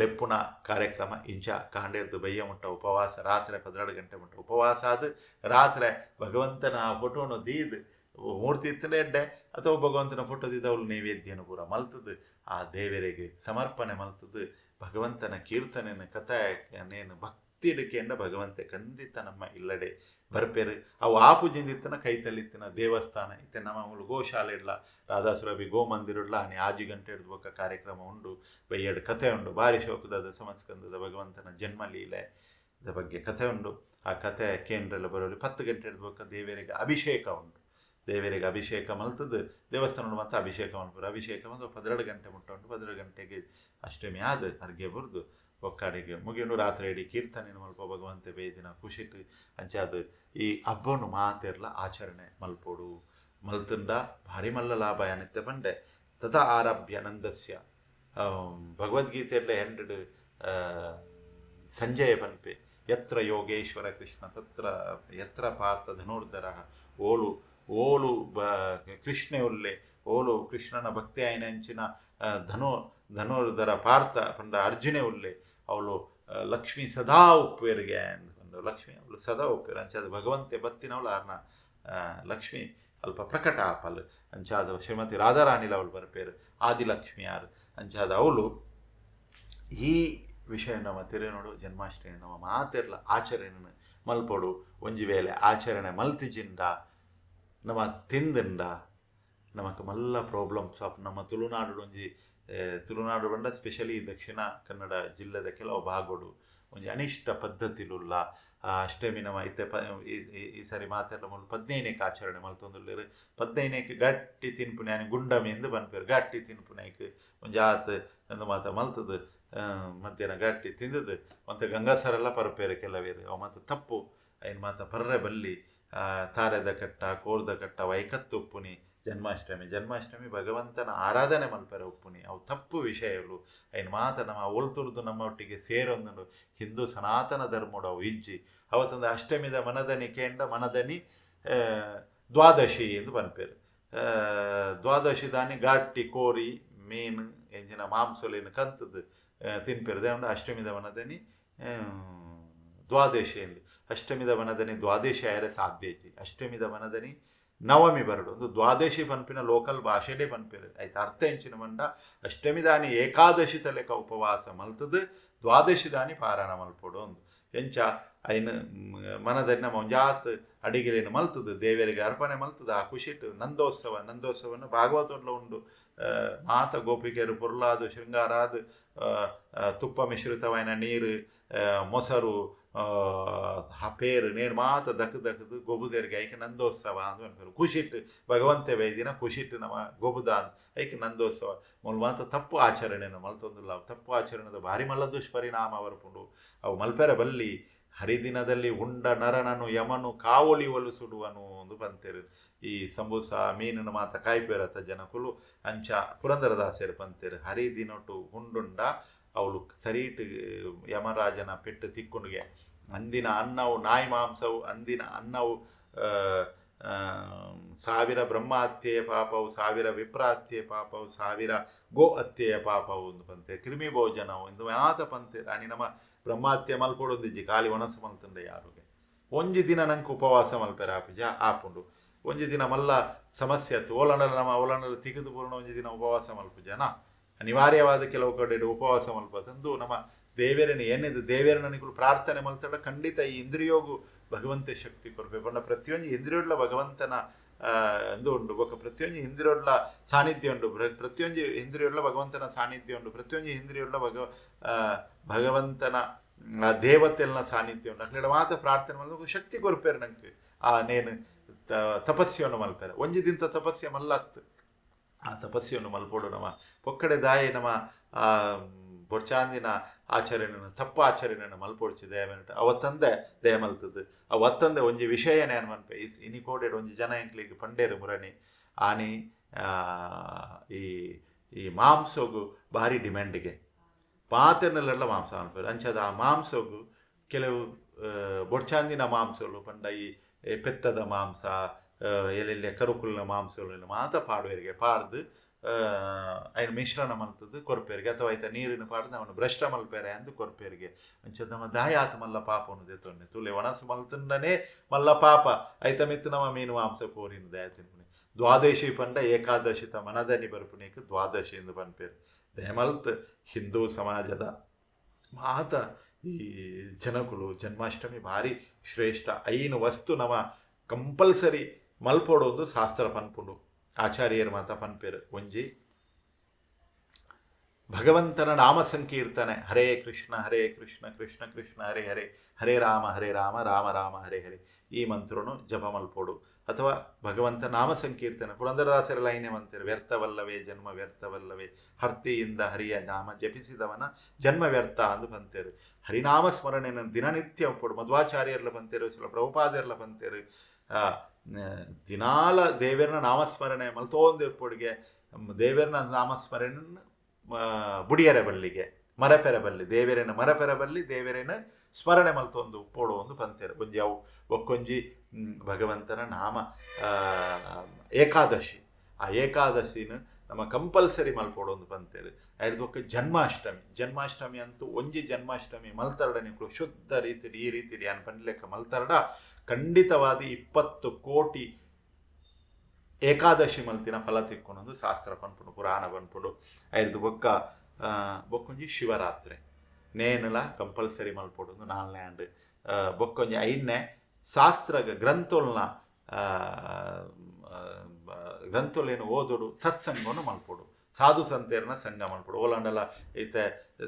Speaker 1: ಲೆಪ್ಪುನ ಕಾರ್ಯಕ್ರಮ ಇಂಚ ಕಾಂಡೇರ್ದು ಬಯ್ಯ ಮುಟ್ಟ ಉಪವಾಸ, ರಾತ್ರಿ ಪದ್ರಾಡು ಗಂಟೆ ಮುಟ್ಟ ಉಪವಾಸ ಅದು ರಾತ್ರಿ ಭಗವಂತನ ಫೋಟೋನು ದೀದ್ ಮೂರ್ತಿ ಇತ್ತಲೇ ಎಡ್ಡೆ. ಅಥವಾ ಭಗವಂತನ ಫೋಟೋ ದಿದ ಅವಳು ನೈವೇದ್ಯನು ಪೂರ ಮಲ್ತದ್ದು. ಆ ದೇವರಿಗೆ ಸಮರ್ಪಣೆ ಮಲ್ತದ್ದು. ಭಗವಂತನ ಕೀರ್ತನೆಯನ್ನು ಕಥೆನೇನು ಭಕ್ತಿ ಇಡಿಕೆಯನ್ನು ಭಗವಂತ ಖಂಡಿತ ನಮ್ಮ ಇಲ್ಲಡೆ ಬರ್ಪೇರು. ಅವು ಆಪುಜಿಂದಿತ್ತನ ಕೈ ತಲ್ಲಿತ್ತಿನ ದೇವಸ್ಥಾನ ಇತ್ತೆ, ನಮ್ಮ ಅವಳು ಗೋಶಾಲೆ ಇಡ್ಲ, ರಾಧಾಸುರಭಿ ಗೋಮಂದಿರ ಇಡ್ಲ ಅನಿ ಆಜಿ ಗಂಟೆ ಇಡ್ಬೇಕ ಕಾರ್ಯಕ್ರಮ ಉಂಡು. ಬೈಯಡು ಕಥೆ ಉಂಡು. ಭಾರಿ ಶೋಕದ ಸಮಸ್ಕಂದದ ಭಗವಂತನ ಜನ್ಮ ಲೀಲೆ ಬಗ್ಗೆ ಕಥೆ ಉಂಡು. ಆ ಕಥೆ ಕೇಂದ್ರಲ್ಲ ಬರೋಲಿ, ಪತ್ತು ಗಂಟೆ ಇಡ್ಬೇಕ ದೇವರಿಗೆ ಅಭಿಷೇಕ ಉಂಟು. ದೇವರಿಗೆ ಅಭಿಷೇಕ ಮಲ್ತದ್ದು ದೇವಸ್ಥಾನ ಮತ್ತೆ ಅಭಿಷೇಕ ಮಲ್ಪರು ಅಭಿಷೇಕ ಒಂದು ಹದಿನೆರಡು ಗಂಟೆ ಮುಟ್ಟ ಉಂಟು ಹದಿನೆರಡು ಗಂಟೆಗೆ ಅಷ್ಟಮಿ ಆದ ಅರ್ಗೆ ಬರೆದು. ಒಕ್ಕಾಡಿಗೆ ಮುಗಿಯನು ರಾತ್ರಿ ಇಡೀ ಕೀರ್ತನೆ ಮಲ್ಪ ಭಗವಂತ ಬೇದಿನ ಖುಷಿಟ್ ಅಂಚಾದ ಈ ಹಬ್ಬನು ಮಾತೆರ್ಲ ಆಚರಣೆ ಮಲ್ಪೋಡು. ಮಲ್ತುಂಡ ಭಾರಿ ಮಲ್ಲ ಲಾಭ ಅನಿತ್ಯ ಬಂಡೆ ತದಾ ಆರಭ್ಯ ನಂದಸ್ಯ. ಭಗವದ್ಗೀತೆಯಲ್ಲೇ ಹೆಂಡಡು ಸಂಜಯ ಪನ್ಪೆ. ಯತ್ರ ಯೋಗೇಶ್ವರ ಕೃಷ್ಣ, ತತ್ರ, ಯತ್ರ ಪಾರ್ಥ ಧನುರ್ಧರ, ಓಲು ಓಲು ಬ ಕೃಷ್ಣ ಉಲ್ಲೆ ಓಲು ಕೃಷ್ಣನ ಭಕ್ತಿ ಆಯ್ನ ಅಂಚಿನ ಆ, ಧನು ಧನುರ್ಧರ ಪಾರ್ಥ ಪಂಡ ಅರ್ಜುನೆ ಉಲ್ಲೆ ಅವಳು ಲಕ್ಷ್ಮಿ ಸದಾ ಉಪ್ಪೇರಿಗೆ ಅಂದ್ಕೊಂಡು ಲಕ್ಷ್ಮಿ ಅವಳು ಸದಾ ಉಪ್ಪೇರು ಅಂಚಾದ ಭಗವಂತೆ ಬತ್ತಿನವಳು ಆರ್ನ ಲಕ್ಷ್ಮಿ ಅಲ್ಪ ಪ್ರಕಟ ಆಪಲ್ ಅಂಚಾದ ಶ್ರೀಮತಿ ರಾಧಾರಾಣಿಲ ಅವಳು ಬರಪೇರು ಆದಿಲಕ್ಷ್ಮಿ ಯಾರು ಅಂಚಾದ ಅವಳು ಈ ವಿಷಯ ನಮ್ಮ ತಿರುನೋಡು ಜನ್ಮಾಷ್ಟಮಿ ನಮ್ಮ ಮಾತೆರ್ಲ ಆಚರಣೆ ಮಲ್ಪಡು ಒಂಜಿ ವೇಳೆ ಆಚರಣೆ ಮಲ್ತಿಜಿಂಡ ನಮ್ಮ ತಿಂದಿಂಡ ನಮಕ್ ಮಲ್ಲ ಪ್ರಾಬ್ಲಮ್ಸ್ ನಮ್ಮ ತುಳುನಾಡು ಒಂಜಿ ತುಳುನಾಡು ಬಂಡ ಸ್ಪೆಷಲಿ ದಕ್ಷಿಣ ಕನ್ನಡ ಜಿಲ್ಲೆದ ಕೆಲವು ಭಾಗಗಳು ಒಂಜಿ ಅನಿಷ್ಟ ಪದ್ಧತಿಲುಲ್ಲ. ಅಷ್ಟಮಿ ನಮ್ಮ ಇತ್ತೆ ಈ- ಸಾರಿ ಮಾತಾಡ ಮೊದಲು ಪದ್ನೈನೇಕ ಆಚರಣೆ ಮಲ್ತೊಂದುಲ್ಲೇರು ಪದ್ನೈನೇಕ ಗಟ್ಟಿ ತಿನ್ಪುನೆ ಗುಂಡಮಿ ಎಂದು ಬನ್ಪೇರು ಗಟ್ಟಿ ತಿನ್ಪುನೈಕ್ ಒಂಜಿ ಆತ್ ಎಂದು ಮಾತ ಮಲ್ತದು. ಮಧ್ಯಾಹ್ನ ಗಟ್ಟಿ ತಿಂದದ್ದು ಮತ್ತು ಗಂಗಾಸರೆಲ್ಲ ಪರಪೇರು ಕೆಲವೇರು. ಅವ ಮಾತ ತಪ್ಪು. ಐನ್ ಮಾತ ಪರ್ರೆ ಬಲ್ಲಿ. ತಾರೆದ ಕಟ್ಟ, ಕೋರ್ದ ಕಟ್ಟ, ವೈಕತ್ತು ಉಪ್ಪುನಿ, ಜನ್ಮಾಷ್ಟಮಿ. ಜನ್ಮಾಷ್ಟಮಿ ಭಗವಂತನ ಆರಾಧನೆ ಮಲ್ಪರೆ ಉಪ್ಪುನಿ. ಅವು ತಪ್ಪು ವಿಷಯಗಳು. ಐನ್ ಮಾತ ನಮ್ಮ ಒಳ್ತುರ್ದು ನಮ್ಮ ಒಟ್ಟಿಗೆ ಸೇರೊಂದು ಹಿಂದೂ ಸನಾತನ ಧರ್ಮಡು ಅವು ಇಜ್ಜಿ. ಅವತ್ತೊಂದು ಅಷ್ಟಮಿದ ಮನದನಿ ಕೇಂದ್ರ ಮನದನಿ ದ್ವಾದಶಿ ಎಂದು ಬನ್ಪೇರು. ದ್ವಾದಶಿ ದಾನಿ ಗಾಟಿ ಕೋರಿ, ಮೀನು, ಎಂಜಿನ ಮಾಂಸಲೇನು ಕಂತದ್ದು ತಿನ್ಪೇರು. ದೇವನ ಅಷ್ಟಮಿದ ಮನದನಿ ದ್ವಾದಶಿ ಎಂದು. ಅಷ್ಟಮಿದ ವನದನಿ ದ್ವಾದಶಿ ಆಯರೆ ಅಷ್ಟಮಿದ ವನದನಿ ನವಮಿ ಬರಡು. ಒಂದು ದ್ವಾದಶಿ ಪನ್ಪಿನ ಲೋಕಲ್ ಭಾಷೆಲೇ ಪನ್ಪಿರ ಆಯ್ತು, ಅರ್ಥ ಹೆಂಚಿನ ಮಂಡ. ಅಷ್ಟಮಿ ದಾನಿ ಏಕಾದಶಿ ತಲೆಕ ಉಪವಾಸ ಮಲ್ತದು, ದ್ವಾದಶಿ ದಾನಿ ಪಾರಾಯಣ ಮಲ್ಪಡು ಒಂದು ಎಂಚ ಐನ ಮನದನ್ನ ಮುಂಜಾತ್ ಅಡಿಗೆಲೇನು ಮಲ್ತದು ದೇವರಿಗೆ ಅರ್ಪಣೆ ಮಲ್ತದ, ಆ ಖುಷಿಟ್ಟು ನಂದೋತ್ಸವ ನಂದೋತ್ಸವನ ಭಾಗವತೊಂಡ್ಲ ಉಂಡು. ಮಾತ ಗೋಪಿಕೆಯರು ಪುರ್ಲಾದು, ಶೃಂಗಾರಾದು ತುಪ್ಪ ಮಿಶ್ರಿತವೈನ ನೀರು ಮೊಸರು ಹಪೇರು, ನೇನು ಮಾತ ದಕ್ ದಕ್ಕದು ಗೊಬುದೇರಿಗೆ ಐಕೆ ನಂದೋತ್ಸವ ಅಂತ ಅನ್ಕರು ಖುಷಿಟ್ಟು ಭಗವಂತೆ ವೈದಿನ ಖುಷಿಟ್ಟು ನಮ್ಮ ಗೊಬುದ ಅಂತ, ಐಕೆ ನಂದೋತ್ಸವ. ಮೊಲ್ ಮಾತ ತಪ್ಪು ಆಚರಣೆನ ಮಲ್ತೊಂದಿಲ್ಲ ತಪ್ಪು ಆಚರಣೆದ ಭಾರಿ ಮಲ್ಲ ದುಷ್ಪರಿಣಾಮ ಬರ್ಪುಂಡು ಅವು ಮಲ್ಪೆರ ಬಲ್ಲಿ, ಹರಿದಿನದಲ್ಲಿ ಉಂಡ ನರನನು, ಯಮನು ಕಾವೊಲಿವಲು ಸುಡುವನು ಒಂದು ಪಂತೇರು. ಈ ಸಂಬೂಸ ಮೀನಿನ ಮಾತ ಕಾಯ್ಪೇರತ್ತ ಜನಕುಲು, ಅಂಚ ಪುರಂದರದಾಸರು ಪಂತೇರು. ಹರಿದಿನೊಟ್ಟು ಉಂಡುಂಡ ಅವಳು ಸರೀಟ್, ಯಮರಾಜನ ಪೆಟ್ಟು ತಿಕ್ಕುಂಡಿಗೆ ಅಂದಿನ ಅನ್ನವು ನಾಯಿ ಮಾಂಸವು, ಅಂದಿನ ಅನ್ನವು ಸಾವಿರ ಬ್ರಹ್ಮ ಹತ್ಯೆಯ ಪಾಪವು, ಸಾವಿರ ವಿಪ್ರ ಹತ್ಯೆಯ ಪಾಪವು, ಸಾವಿರ ಗೋ ಹತ್ಯೆಯ ಪಾಪವು ಒಂದು ಪಂತೆ, ಕ್ರಿಮಿ ಭೋಜನವು, ಇಂದು ಮಾತ ಪಂತೆ, ರಾಣಿ ನಮ್ಮ ಬ್ರಹ್ಮಹತ್ಯೆ ಮಲ್ಕೊಡೊಂದಿಜ್ಜಿ, ಖಾಲಿ ಒಣಸು ಮಲ್ತಂಡೆ ಯಾರುಗೆ? ಒಂಜಿ ದಿನ ನಂಗೆ ಉಪವಾಸ ಮಲ್ಪೆ ಆಪಿಜ, ಆಪುಂಡು. ಒಂಜಿ ದಿನ ಮಲ್ಲ ಸಮಸ್ಯೆ ಆಯ್ತು ಓಲಂಡಲ ನಮ್ಮ ಓಲಂಡಲ ತೆಗೆದು ಪೂರ್ಣ ಒಂಜಿ ದಿನ ಉಪವಾಸ ಮಲ್ಪುಜನ? ಅನಿವಾರ್ಯವಾದ ಕೆಲವು ಕಡೆ ಉಪವಾಸ ಮಲ್ಪದಂದು ನಮ್ಮ ದೇವೇರನ, ಏನಿದೆ? ದೇವೇರ ನನಗೂ ಪ್ರಾರ್ಥನೆ ಮಲ್ತಾಡ ಖಂಡಿತ ಈ ಇಂದ್ರಿಯೋಗು ಭಗವಂತ ಶಕ್ತಿ ಕೊಡಬೇಕು ಪಂಡ ಪ್ರತಿಯೊಂದು ಇಂದ್ರಿಯೋಡ್ಲ ಭಗವಂತನ ಅಂದು ಉಂಡು ಬೊಕ ಪ್ರತಿಯೊಂದು ಇಂದ್ರಿಯೋಡ್ಲ ಸಾನ್ನಿಧ್ಯ ಉಂಡು ಪ್ರ- ಪ್ರತಿಯೊಂದು ಇಂದ್ರಿಯೋಡ್ಲ ಭಗವಂತನ ಸಾನ್ನಿಧ್ಯ ಉಂಡು ಪ್ರತಿಯೊಂದು ಇಂದ್ರಿಯೋಡ್ಲ ಭಗ ಭಗವಂತನ ದೇವತೆಲ್ನ ಸಾನ್ನಿಧ್ಯ ಉಂಡು ಅಕ್ಲೆಡ ಮಾತ್ರ ಪ್ರಾರ್ಥನೆ ಮಾಡಿದ ಶಕ್ತಿ ಕೊರ್ಪೇರು ನಂಗೆ. ಆ, ನೇನು, ತ- ತಪಸ್ಯವನ್ನು ಮಲ್ಪೇರೆ ಒಂಜಿ ದಿನ ತಪಸ್ಸೆ ಮಲ್ಲತ್ತು ಆ ತಪಸ್ಸಿಯನ್ನು ಮಲ್ಪೋಡು ನಮ್ಮ ಪೊಕ್ಕಡೆ ದಾಯಿ ನಮ್ಮ ಬೊರ್ಚಾಂದಿನ ಆಚರಣೆಯನ್ನು, ತಪ್ಪ ಆಚರಣೆಯನ್ನು ಮಲ್ಪೊಡ್ಚಿ ದಯಮೆಂಟ ಅವತ್ತಂದೆ ದಯ ಮಲ್ತದ್ದು. ಅವತ್ತಂದೆ ಒಂಜಿ ವಿಷಯನೇ ಅನ್ಮನ್ಪೆ ಇನಿ ಕೋಡೆಡ್ ಒಂಜಿ ಜನ ಎಂಕ್ಲಿಗೆ ಪಂಡೇರು ಮುರಣಿ ಆನಿ ಈ ಈ ಮಾಂಸಗು ಭಾರಿ ಡಿಮ್ಯಾಂಡಿಗೆ. ಪಾತೆರ್ನಲ್ಲೆಲ್ಲ ಮಾಂಸ ಮಲ್ಪೇರು ಅಂಚದ ಆ ಮಾಂಸಗು ಕೆಲವು ಬೊಡ್ಚಾಂದಿನ ಮಾಂಸಗಳು ಪಂಡ ಈ ಪೆತ್ತದ ಮಾಂಸ ಎಲ್ಲೆಲ್ಲಿ ಕರುಕುಲಿನ ಮಾಂಸಗಳನ್ನು ಮಾತ್ರ ಪಾಡುವರಿಗೆ ಪಾಡ್ದು ಐನ ಮಿಶ್ರಣ ಮಲ್ತದ್ದು ಕೊರಪೇರಿಗೆ ಅಥವಾ ಐತ ನೀರಿನ ಪಾಡ್ದು ಅವನು ಭ್ರಷ್ಟ ಮಲ್ಪೇರೆ ಅಂದು ಕೊರಪೇರಿಗೆ. ಅಂಚದ ನಮ್ಮ ದಾಯಾತ ಮಲ್ಲ ಪಾಪವನ್ನು ದೆತ್ತೊನ್ನೆ ತುಲೆ ಒಣಸು ಮಲ್ತಂಡನೆ ಮಲ್ಲ ಪಾಪ. ಐತ ಮಿತ್ತು ನಮ್ಮ ಮೀನು ಮಾಂಸ ಕೋರಿನ ದಯ ತಿನ್ಪುಣಿ ದ್ವಾದಶಿ ಪಂಡ ಏಕಾದಶಿ ತ ಮನದನಿ ಬರ್ಪುನೇಕ ದ್ವಾದಶಿ ಎಂದು ಪನ್ಪೇರು. ದಯಮಲ್ತ್ ಹಿಂದೂ ಸಮಾಜದ ಮಾತ ಈ ಜನಕುಲು ಜನ್ಮಾಷ್ಟಮಿ ಭಾರಿ ಶ್ರೇಷ್ಠ. ಐನು ವಸ್ತು ನಮ ಕಂಪಲ್ಸರಿ ಮಲ್ಪೊಡೋದು ಶಾಸ್ತ್ರ ಪನ್ಪುಂಡು. ಆಚಾರ್ಯರ ಮಾತ ಪನ್ಪೇರು, ಒಂಜಿ. ಭಗವಂತನ ನಾಮ ಸಂಕೀರ್ತನೆ, ಹರೇ ಕೃಷ್ಣ ಹರೇ ಕೃಷ್ಣ ಕೃಷ್ಣ ಕೃಷ್ಣ, ಹರೇ ಹರೇ ಹರೇ ರಾಮ ಹರೇ ರಾಮ ರಾಮ ರಾಮ, ಹರೇ ಹರೇ, ಈ ಮಂತ್ರನು ಜಪ ಮಲ್ಪೋಡು. ಅಥವಾ ಭಗವಂತ ನಾಮ ಸಂಕೀರ್ತನೆ, ಪುರಂದರದಾಸರ ಲೈನೆ ಮಂತಿರು, ವ್ಯರ್ಥವಲ್ಲವೇ ಜನ್ಮ, ವ್ಯರ್ಥವಲ್ಲವೇ, ಹರ್ತಿಯಿಂದ ಹರಿಯ ನಾಮ ಜಪಿಸಿದವನ ಜನ್ಮ ವ್ಯರ್ಥ ಅಂದು ಬಂತೇರು ಹರಿನಾಮ ಸ್ಮರಣೆಯನ್ನು ದಿನನಿತ್ಯ ಒಪ್ಪಡು. ಮಧ್ವಾಚಾರ್ಯರ್ಲ ಬಂತೇರು ಸ್ವಲ್ಪ ಪ್ರಭುಪಾದರ್ಲ ಬಂತೇರು ದಿನಾಲ ದೇವರನ್ನ ನಾಮಸ್ಮರಣೆ ಮಲ್ತೋಂದು ಎಪ್ಪೊಡಿಗೆ ದೇವರನ್ನ ನಾಮಸ್ಮರಣೆ ಬುಡಿಯರೆ ಬಲ್ಲಿಗೆ ಮರಪೆರ ಬಲ್ಲಿ ದೇವರೇನ ಮರಪೆರ ಬಲ್ಲಿ ದೇವರೇನ ಸ್ಮರಣೆ ಮಲ್ತೊಂದು ಉಪ್ಪೋಡು ಒಂದು ಪಂತೇರು ಒಂಜಿ ಅವು ಒಕ್ಕೊಂಜಿ ಭಗವಂತನ ನಾಮ ಏಕಾದಶಿ. ಆ ಏಕಾದಶಿನ ನಮ್ಮ ಕಂಪಲ್ಸರಿ ಮಲ್ಪೋಡು ಒಂದು ಪಂತೇರು ಒಕ್ಕ ಜನ್ಮಾಷ್ಟಮಿ. ಜನ್ಮಾಷ್ಟಮಿ ಅಂತೂ ಒಂಜಿ ಜನ್ಮಾಷ್ಟಮಿ ಮಲ್ತರಡ ನೀವು ಶುದ್ಧ ರೀತಿ ಈ ರೀತಿ ಅನ್ ಪಂಡ್ಲೆಕ್ಕ ಮಲ್ತರಡ ಖಂಡಿತವಾದಿ ಇಪ್ಪತ್ತು ಕೋಟಿ ಏಕಾದಶಿ ಮಲ್ತಿನ ಫಲ ತಿಕ್ಕೊಂಡು ಶಾಸ್ತ್ರ ಬಂದ್ಬಿಡು, ಪುರಾಣ ಬಂದ್ಬಿಡು. ಐದು ಬೊಕ್ಕ ಬೊಕ್ಕೊಂಜಿ ಶಿವರಾತ್ರಿ. ನೇನಲ ಕಂಪಲ್ಸರಿ ಮಲ್ಪೊಡು ನಾಲ್ನೇ ಆಂಡ್ ಬೊಕ್ಕೊಂಜಿ ಐದನೇ ಶಾಸ್ತ್ರ ಗ್ರಂಥೋಲ್ನ ಗ್ರಂಥೋಲೇನು ಓದೋಡು, ಸತ್ಸಂಗವನ್ನು ಮಲ್ಪೊಡು. ಸಾಧು ಸಂತೇರ್ನ ಸಂಘ ಮಲ್ಪೊಡು. ಓಲಾಂಡಲ ಇತ್ತೆ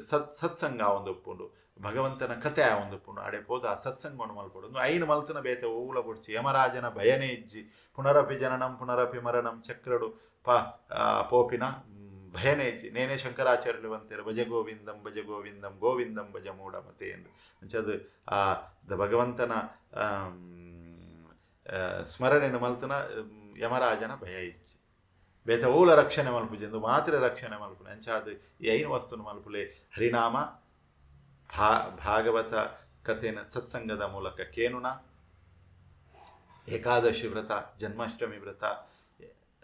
Speaker 1: ಸತ್, ಸತ್ಸಂಗ ಒಂದು ಉಪ್ಪುಂಡು ಭಗವಂತನ ಕಥೆ ಆ ಒಂದು ಉಪ್ಪುಂಡು ಅಡೆ ಹೋದ ಆ ಸತ್ಸಂಗವನ್ನು ಮಲ್ಪೊಡು ಒಂದು ಐನು ಮಲ್ತನ ಬೇತೆ ಊಲ ಬುಡ್ಚಿ ಯಮರಾಜನ ಭಯನೇ ಇಜ್ಜಿ ಪುನರಪಿ ಜನನಂ ಪುನರಪಿ ಮರಣಂ ಚಕ್ರಡು ಪ ಆ, ಪೋಪಿನ ಮ್, ಭಯನೇ ಇಜ್ಜಿ ನೇನೇ ಶಂಕರಾಚಾರ್ಯರು ಬಂತೇರು ಭಜ ಗೋವಿಂದಂ ಭಜ ಗೋವಿಂದಂ ಗೋವಿಂದಂ ಭಜ ಮೂಢಮತೆ ಎಂದು ಅಂಚದು ಆ ದ ಭಗವಂತನ ಆಮ್, ಆ, ಸ್ಮರಣೆಯನ್ನು ಮಲ್ತನ ಮ್, ಯಮರಾಜನ ಭಯ ಇಜ್ಜಿ ಬೇತ ಊಲ ರಕ್ಷಣೆ ಮಲ್ಪುಜೆಂದು ಮಾತ್ರ ರಕ್ಷಣೆ ಮಲ್ಪುನೆ ಅಂಚಾದು ಈ ಐನು ವಸ್ತುನು ಮಲ್ಪುಲೆ ಹರಿನಾಮ ಭಾ, ಭಾಗವತ ಕಥೆನ ಸತ್ಸಂಗದ ಮೂಲಕ ಕೇನುಣ ಏಕಾದಶಿ ವ್ರತ, ಜನ್ಮಾಷ್ಟಮಿ ವ್ರತ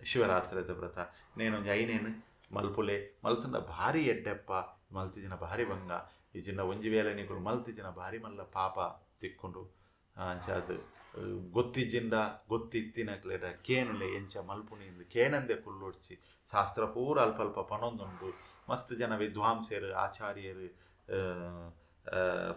Speaker 1: ಶಿವರಾತ್ರಿದ ವ್ರತ, ನೇನು ಐನೇನು ಮಲ್ಪುಲೆ, ಮಲ್ತುಂಡ ಭಾರಿ ಎಡ್ಡೆಪ್ಪ ಮಲ್ತಿದಿನ ಭಾರಿ ಭಂಗ ಈ ಜಿನ್ನ ಒಂಜಿ ವೇಳೆ ನಿಗಳು ಮಲ್ತಿದಿನ ಭಾರಿ ಮಲ್ಲ ಪಾಪ ತಿಕ್ಕೊಂಡು. ಅಂಚಾದು ಗೊತ್ತಿಜ್ಜಿಂದ ಗೊತ್ತಿತ್ತಿನ ಕ್ಲೇಡ ಕೇನುಲೆ ಎಂಚ ಮಲ್ಪುನಿಂದು ಕೇನಂದೆ ಕುಲ್ಲೊಡ್ಚಿ. ಶಾಸ್ತ್ರ ಪೂರ ಅಲ್ಪ ಅಲ್ಪ ಪನೊಂದುಂಡು. ಮಸ್ತ್ ಜನ ವಿದ್ವಾಂಸರು, ಆಚಾರ್ಯರು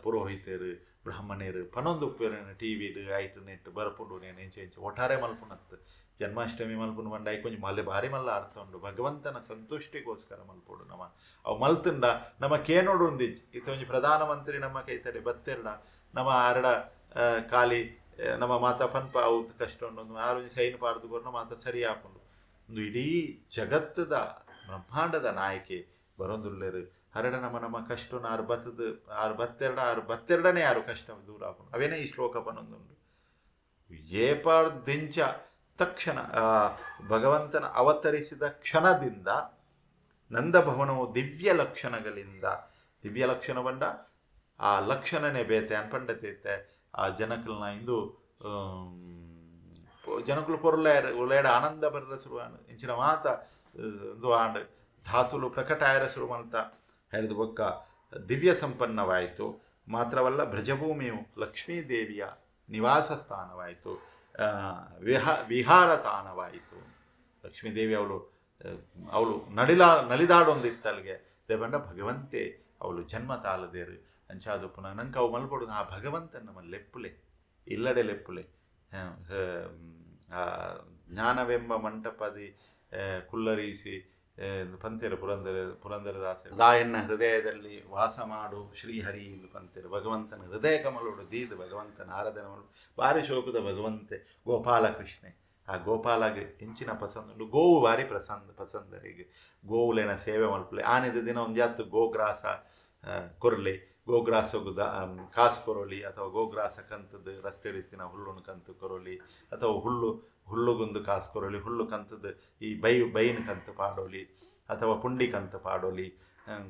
Speaker 1: ಪುರೋಹಿತರು ಬ್ರಾಹ್ಮಣರು ಪನೊಂದು ಉಪ್ಪೇರನ ಟಿ ವಿ ಐಟ್ ನೆಟ್ ಬರ್ಪುಂಡು ನೇನು ಎಂಚ ಒಟ್ಟಾರೆ ಮಲ್ಪುನತ್ತು ಜನ್ಮಾಷ್ಟಮಿ ಮಲ್ಪುನ ಬಂಡ ಕೊಂಚ ಮಲ್ಲೆ ಭಾರಿ ಮಲ್ಲ ಉಂಡು ಭಗವಂತನ ಸಂತುಷ್ಟಿಗೋಸ್ಕರ ಮಲ್ಪುಡು ನಮ್ಮ ಅವು ಮಲ್ತುಂಡ ನಮ್ಮ ಕೇನೋಡು ಒಂದಿಜ್ ಇತ್ತ ಒಂಜಿ ಪ್ರಧಾನಮಂತ್ರಿ ನಮ್ಮ ಕೈತಡೆ ಬತ್ತೆರ್ಡ ನಮ್ಮ ಆರಡ ಕಾಲಿ ನಮ್ಮ ಮಾತ ಪನ್ಪ ಅವು ಕಷ್ಟ ಉಂಡು ಆರು ಸೈನ್ ಪಾಡ್ದು ಬರ್ನ ಮಾತ ಸರಿ ಹಾಕೊಂಡು ಒಂದು ಇಡೀ ಜಗತ್ತದ ಬ್ರಹ್ಮಾಂಡದ ನಾಯಕಿ ಬರೋದುಲ್ಲೆರು ಹರಡ ನಮ ನಮ ಕಷ್ಟನ ಅರ್ಬತ್ತದ ಅರ್ಬತ್ತೆರಡ ಅರ್ಬತ್ತೆರಡನೇ ಯಾರು ಕಷ್ಟ ದೂರ ಆಗೋಣ ಅವೇನೇ ಈ ಶ್ಲೋಕ ಬಂದೊಂದುಂಡು ಏಪಾರ್ದಿಂಚ ತಕ್ಷಣ ಭಗವಂತನ ಅವತರಿಸಿದ ಕ್ಷಣದಿಂದ ನಂದಭವನವು ದಿವ್ಯ ಲಕ್ಷಣಗಳಿಂದ ದಿವ್ಯ ಲಕ್ಷಣ ಬಂಡ ಆ ಲಕ್ಷಣನೇ ಬೇತೆ ಅನ್ ಅನ್ಪಂಡತೈತೆ ಆ ಜನಕಲ್ನ ಇಂದು ಜನಕುಲು ಪೊರಲೆಯರು ಉಳ್ಳೇಡ ಆನಂದ ಬರ್ರ ಶುರುವಾನು ಇಂಚಿನ ಮಾತ ಆಂಡ್ ಧಾತುಲು ಪ್ರಕಟ ಆಯರ ಶುರುವಂತ ಹೇಳಿದ ಬೊಕ್ಕ ದಿವ್ಯ ಸಂಪನ್ನವಾಯಿತು. ಮಾತ್ರವಲ್ಲ ಬ್ರಜಭೂಮಿಯು ಲಕ್ಷ್ಮೀದೇವಿಯ ನಿವಾಸ ಸ್ಥಾನವಾಯಿತು. ವಿಹ, ವಿಹಾರ ತಾಣವಾಯಿತು. ಲಕ್ಷ್ಮೀದೇವಿ ಅವಳು ಅವಳು ನಡಿಲಾ, ನಲಿದಾಡೊಂದಿತ್ತಲ್ಗೆ. ದೇವಂಡ ಭಗವಂತೆ, ಅವಳು ಜನ್ಮ ತಾಳದೇರು. ಅಂಚಾದು ಪುನಃ ನಂಗೆ ಅವು ಮಲ್ಪಡೋದು. ಆ ಭಗವಂತನ ನಮ್ಮ ಲೆಪ್ಪುಲೆ, ಇಲ್ಲಡೆ ಲೆಪ್ಪುಲೆ. ಜ್ಞಾನವೆಂಬ ಮಂಟಪದಿ ಕುಲ್ಲರಿಸಿ ಆ, ಪಂತೆರ ಪುರಂದರ ಪುರಂದರದಾಸ ದಾಯಣ್ಣ ಹೃದಯದಲ್ಲಿ ವಾಸ ಮಾಡು ಶ್ರೀಹರಿ ಎಂದು ಪಂತಿರು ಭಗವಂತನ ಹೃದಯ ಕಮಲೋಡು ದೀದು ಭಗವಂತನ ಆರಾಧನೆ ಭಾರಿ ಶೋಕದ ಭಗವಂತೆ ಗೋಪಾಲಕೃಷ್ಣೆ ಆ ಗೋಪಾಲಗೆ ಹೆಂಚಿನ ಪಸಂದುಂಡು ಗೋವು ಭಾರಿ ಪ್ರಸಂದ ಪಸಂದರಿಗೆ ಗೋವುಲೇನ ಸೇವೆ ಮಲ್ಪಲೆ ಆನೆದ ದಿನ ಒಂದು ಜಾತು ಗೋಗ್ರಾಸ ಕೊರಲಿ. ಗೋಗ್ರಾಸ ದ ಕಾಸು ಕೊರೊಲಿ ಅಥವಾ ಗೋಗ್ರಾಸ ಕಂತದ್ದು ರಸ್ತೆ ರೀತಿನ ಹುಲ್ಲುನು ಕಂತು ಕೊರೊಲಿ ಅಥವಾ ಹುಲ್ಲು ಹುಲ್ಲುಗುಂದು ಕಾಸು ಕೊರೊಲಿ ಹುಲ್ಲು ಕಂತದ ಈ ಬೈ, ಬೈನ್ ಕಂತು ಪಾಡೋಲಿ ಅಥವಾ ಪುಂಡಿ ಕಂತು ಪಾಡೋಲಿ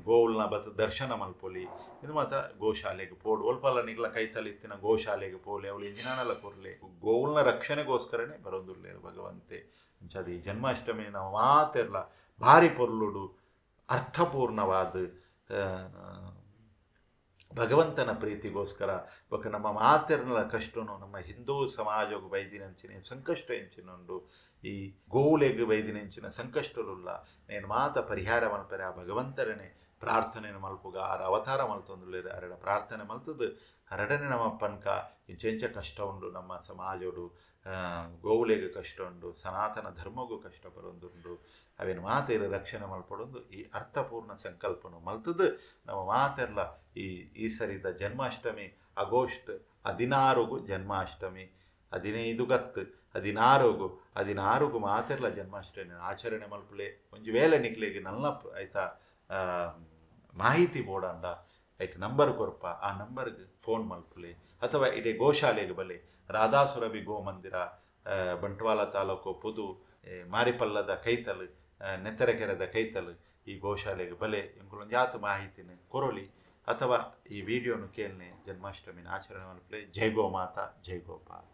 Speaker 1: ಗೋವುಲ್ನ ಬತ್ ದರ್ಶನ ಮಲ್ಪೊಲಿ, ಇದು ಮಾತ ಗೋಶಾಲೆಗೆ ಪೋಡು. ಒಲ್ಪಲ್ಲ ನಿಗ್ಲ ಕೈತಲಿತ್ತಿನ ಗೋಶಾಲೆಗೆ ಪೋಲಿ, ಅವಳು ಇಂಜಿನಾನೆಲ್ಲ ಕೊರ್ಲೆ. ಗೋವುಲ್ನ ರಕ್ಷಣೆಗೋಸ್ಕರನೇ ಬರೋದಿಲ್ಲ ಭಗವಂತೆ. ಅಂಚದು ಈ ಜನ್ಮಾಷ್ಟಮಿ ನಾವು ಮಾತೆರ್ಲ ಭಾರಿ ಪೊರ್ಲುಡು, ಅರ್ಥಪೂರ್ಣವಾದ ಭಗವಂತನ ಪ್ರೀತಿಗೋಸ್ಕರ ಬಕ ನಮ್ಮ ಮಾತೆರ್ನಲ ಕಷ್ಟನು, ನಮ್ಮ ಹಿಂದೂ ಸಮಾಜವು ಬೈದಿನಂಚಿನ ಸಂಕಷ್ಟ ಎಂಚಿನೊಂಡು ಈ ಗೋವುಲೆಗ್ ಬೈದಿನಂಚಿನ ಸಂಕಷ್ಟರುಲ್ಲ ನೇನು ಮಾತ ಪರಿಹಾರ ಮಲ್ಪರೆ ಆ ಭಗವಂತರನೇ ಪ್ರಾರ್ಥನೆ ಮಲ್ಪುಗ ಆರ ಅವತಾರ ಮಲ್ತೊಂದುಳ್ಳೆ ಅರಡ ಪ್ರಾರ್ಥನೆ ಮಲ್ತದ್ದು ಹರಡನೆ ನಮ್ಮ ಪನ್ಕ ಇಂಚೆಂಚ ಕಷ್ಟ ಉಂಡು, ನಮ್ಮ ಸಮಾಜಡು ಗೋವುಲೆಗೆ ಕಷ್ಟ ಉಂಡು, ಸನಾತನ ಧರ್ಮಗೂ ಕಷ್ಟ ಬರೋದುಂಡು ಅವೇನು ಮಾತೆರ ರಕ್ಷಣೆ ಮಲ್ಪಡೊಂದು ಈ ಅರ್ಥಪೂರ್ಣ ಸಂಕಲ್ಪನು ಮಲ್ತದು. ನಮ್ಮ ಮಾತೆರ್ಲ ಈ ಈ ಸರಿದ ಜನ್ಮಾಷ್ಟಮಿ, ಆಗಸ್ಟ್ ಹದಿನಾರುಗು ಜನ್ಮಾಷ್ಟಮಿ, ಹದಿನೈದು ಗತ್ತು, ಹದಿನಾರುಗು ಹದಿನಾರುಗು ಮಾತೆರ್ಲ ಜನ್ಮಾಷ್ಟಮಿ ಆಚರಣೆ ಮಲ್ಪಲೆ, ಒಂಜಿ ವೇಳೆ ನಿಕ್ಲೆಗೆ ನಲ್ಲ ಆಯ್ತಾ ಮಾಹಿತಿ ಬೋಡಂಡ. ಐಟ್ ನಂಬರ್ ಕೊರಪ ಆ ನಂಬರ್ಗೆ ಫೋನ್ ಮಲ್ಪುಲೆ. ಅಥವಾ ಇಡೀ ಗೋಶಾಲೆಗೆ ಬಲೆ ರಾಧಾಸುರಭಿ ಗೋ ಮಂದಿರ ಆ, ಬಂಟ್ವಾಳ ತಾಲೂಕು ಪುದು ಮಾರಿಪಲ್ಲದ ಕೈತಲು ನೆತ್ತರಕೆರೆದ ಕೈತಲು ಈ ಗೋಶಾಲೆಗೆ ಬಲೆ ಇಂಗ್ಲೊಂದು ಜಾತು ಮಾಹಿತಿನ ಕೊರೊಲಿ ಅಥವಾ ಈ ವಿಡಿಯೋನು ಕೇಳನೆ. ಜನ್ಮಾಷ್ಟಮಿನ ಆಚರಣೆ ಮಲ್ಪಲೆ. ಜೈ ಗೋ ಮಾತಾ ಜೈ ಗೋಪಾಲ್.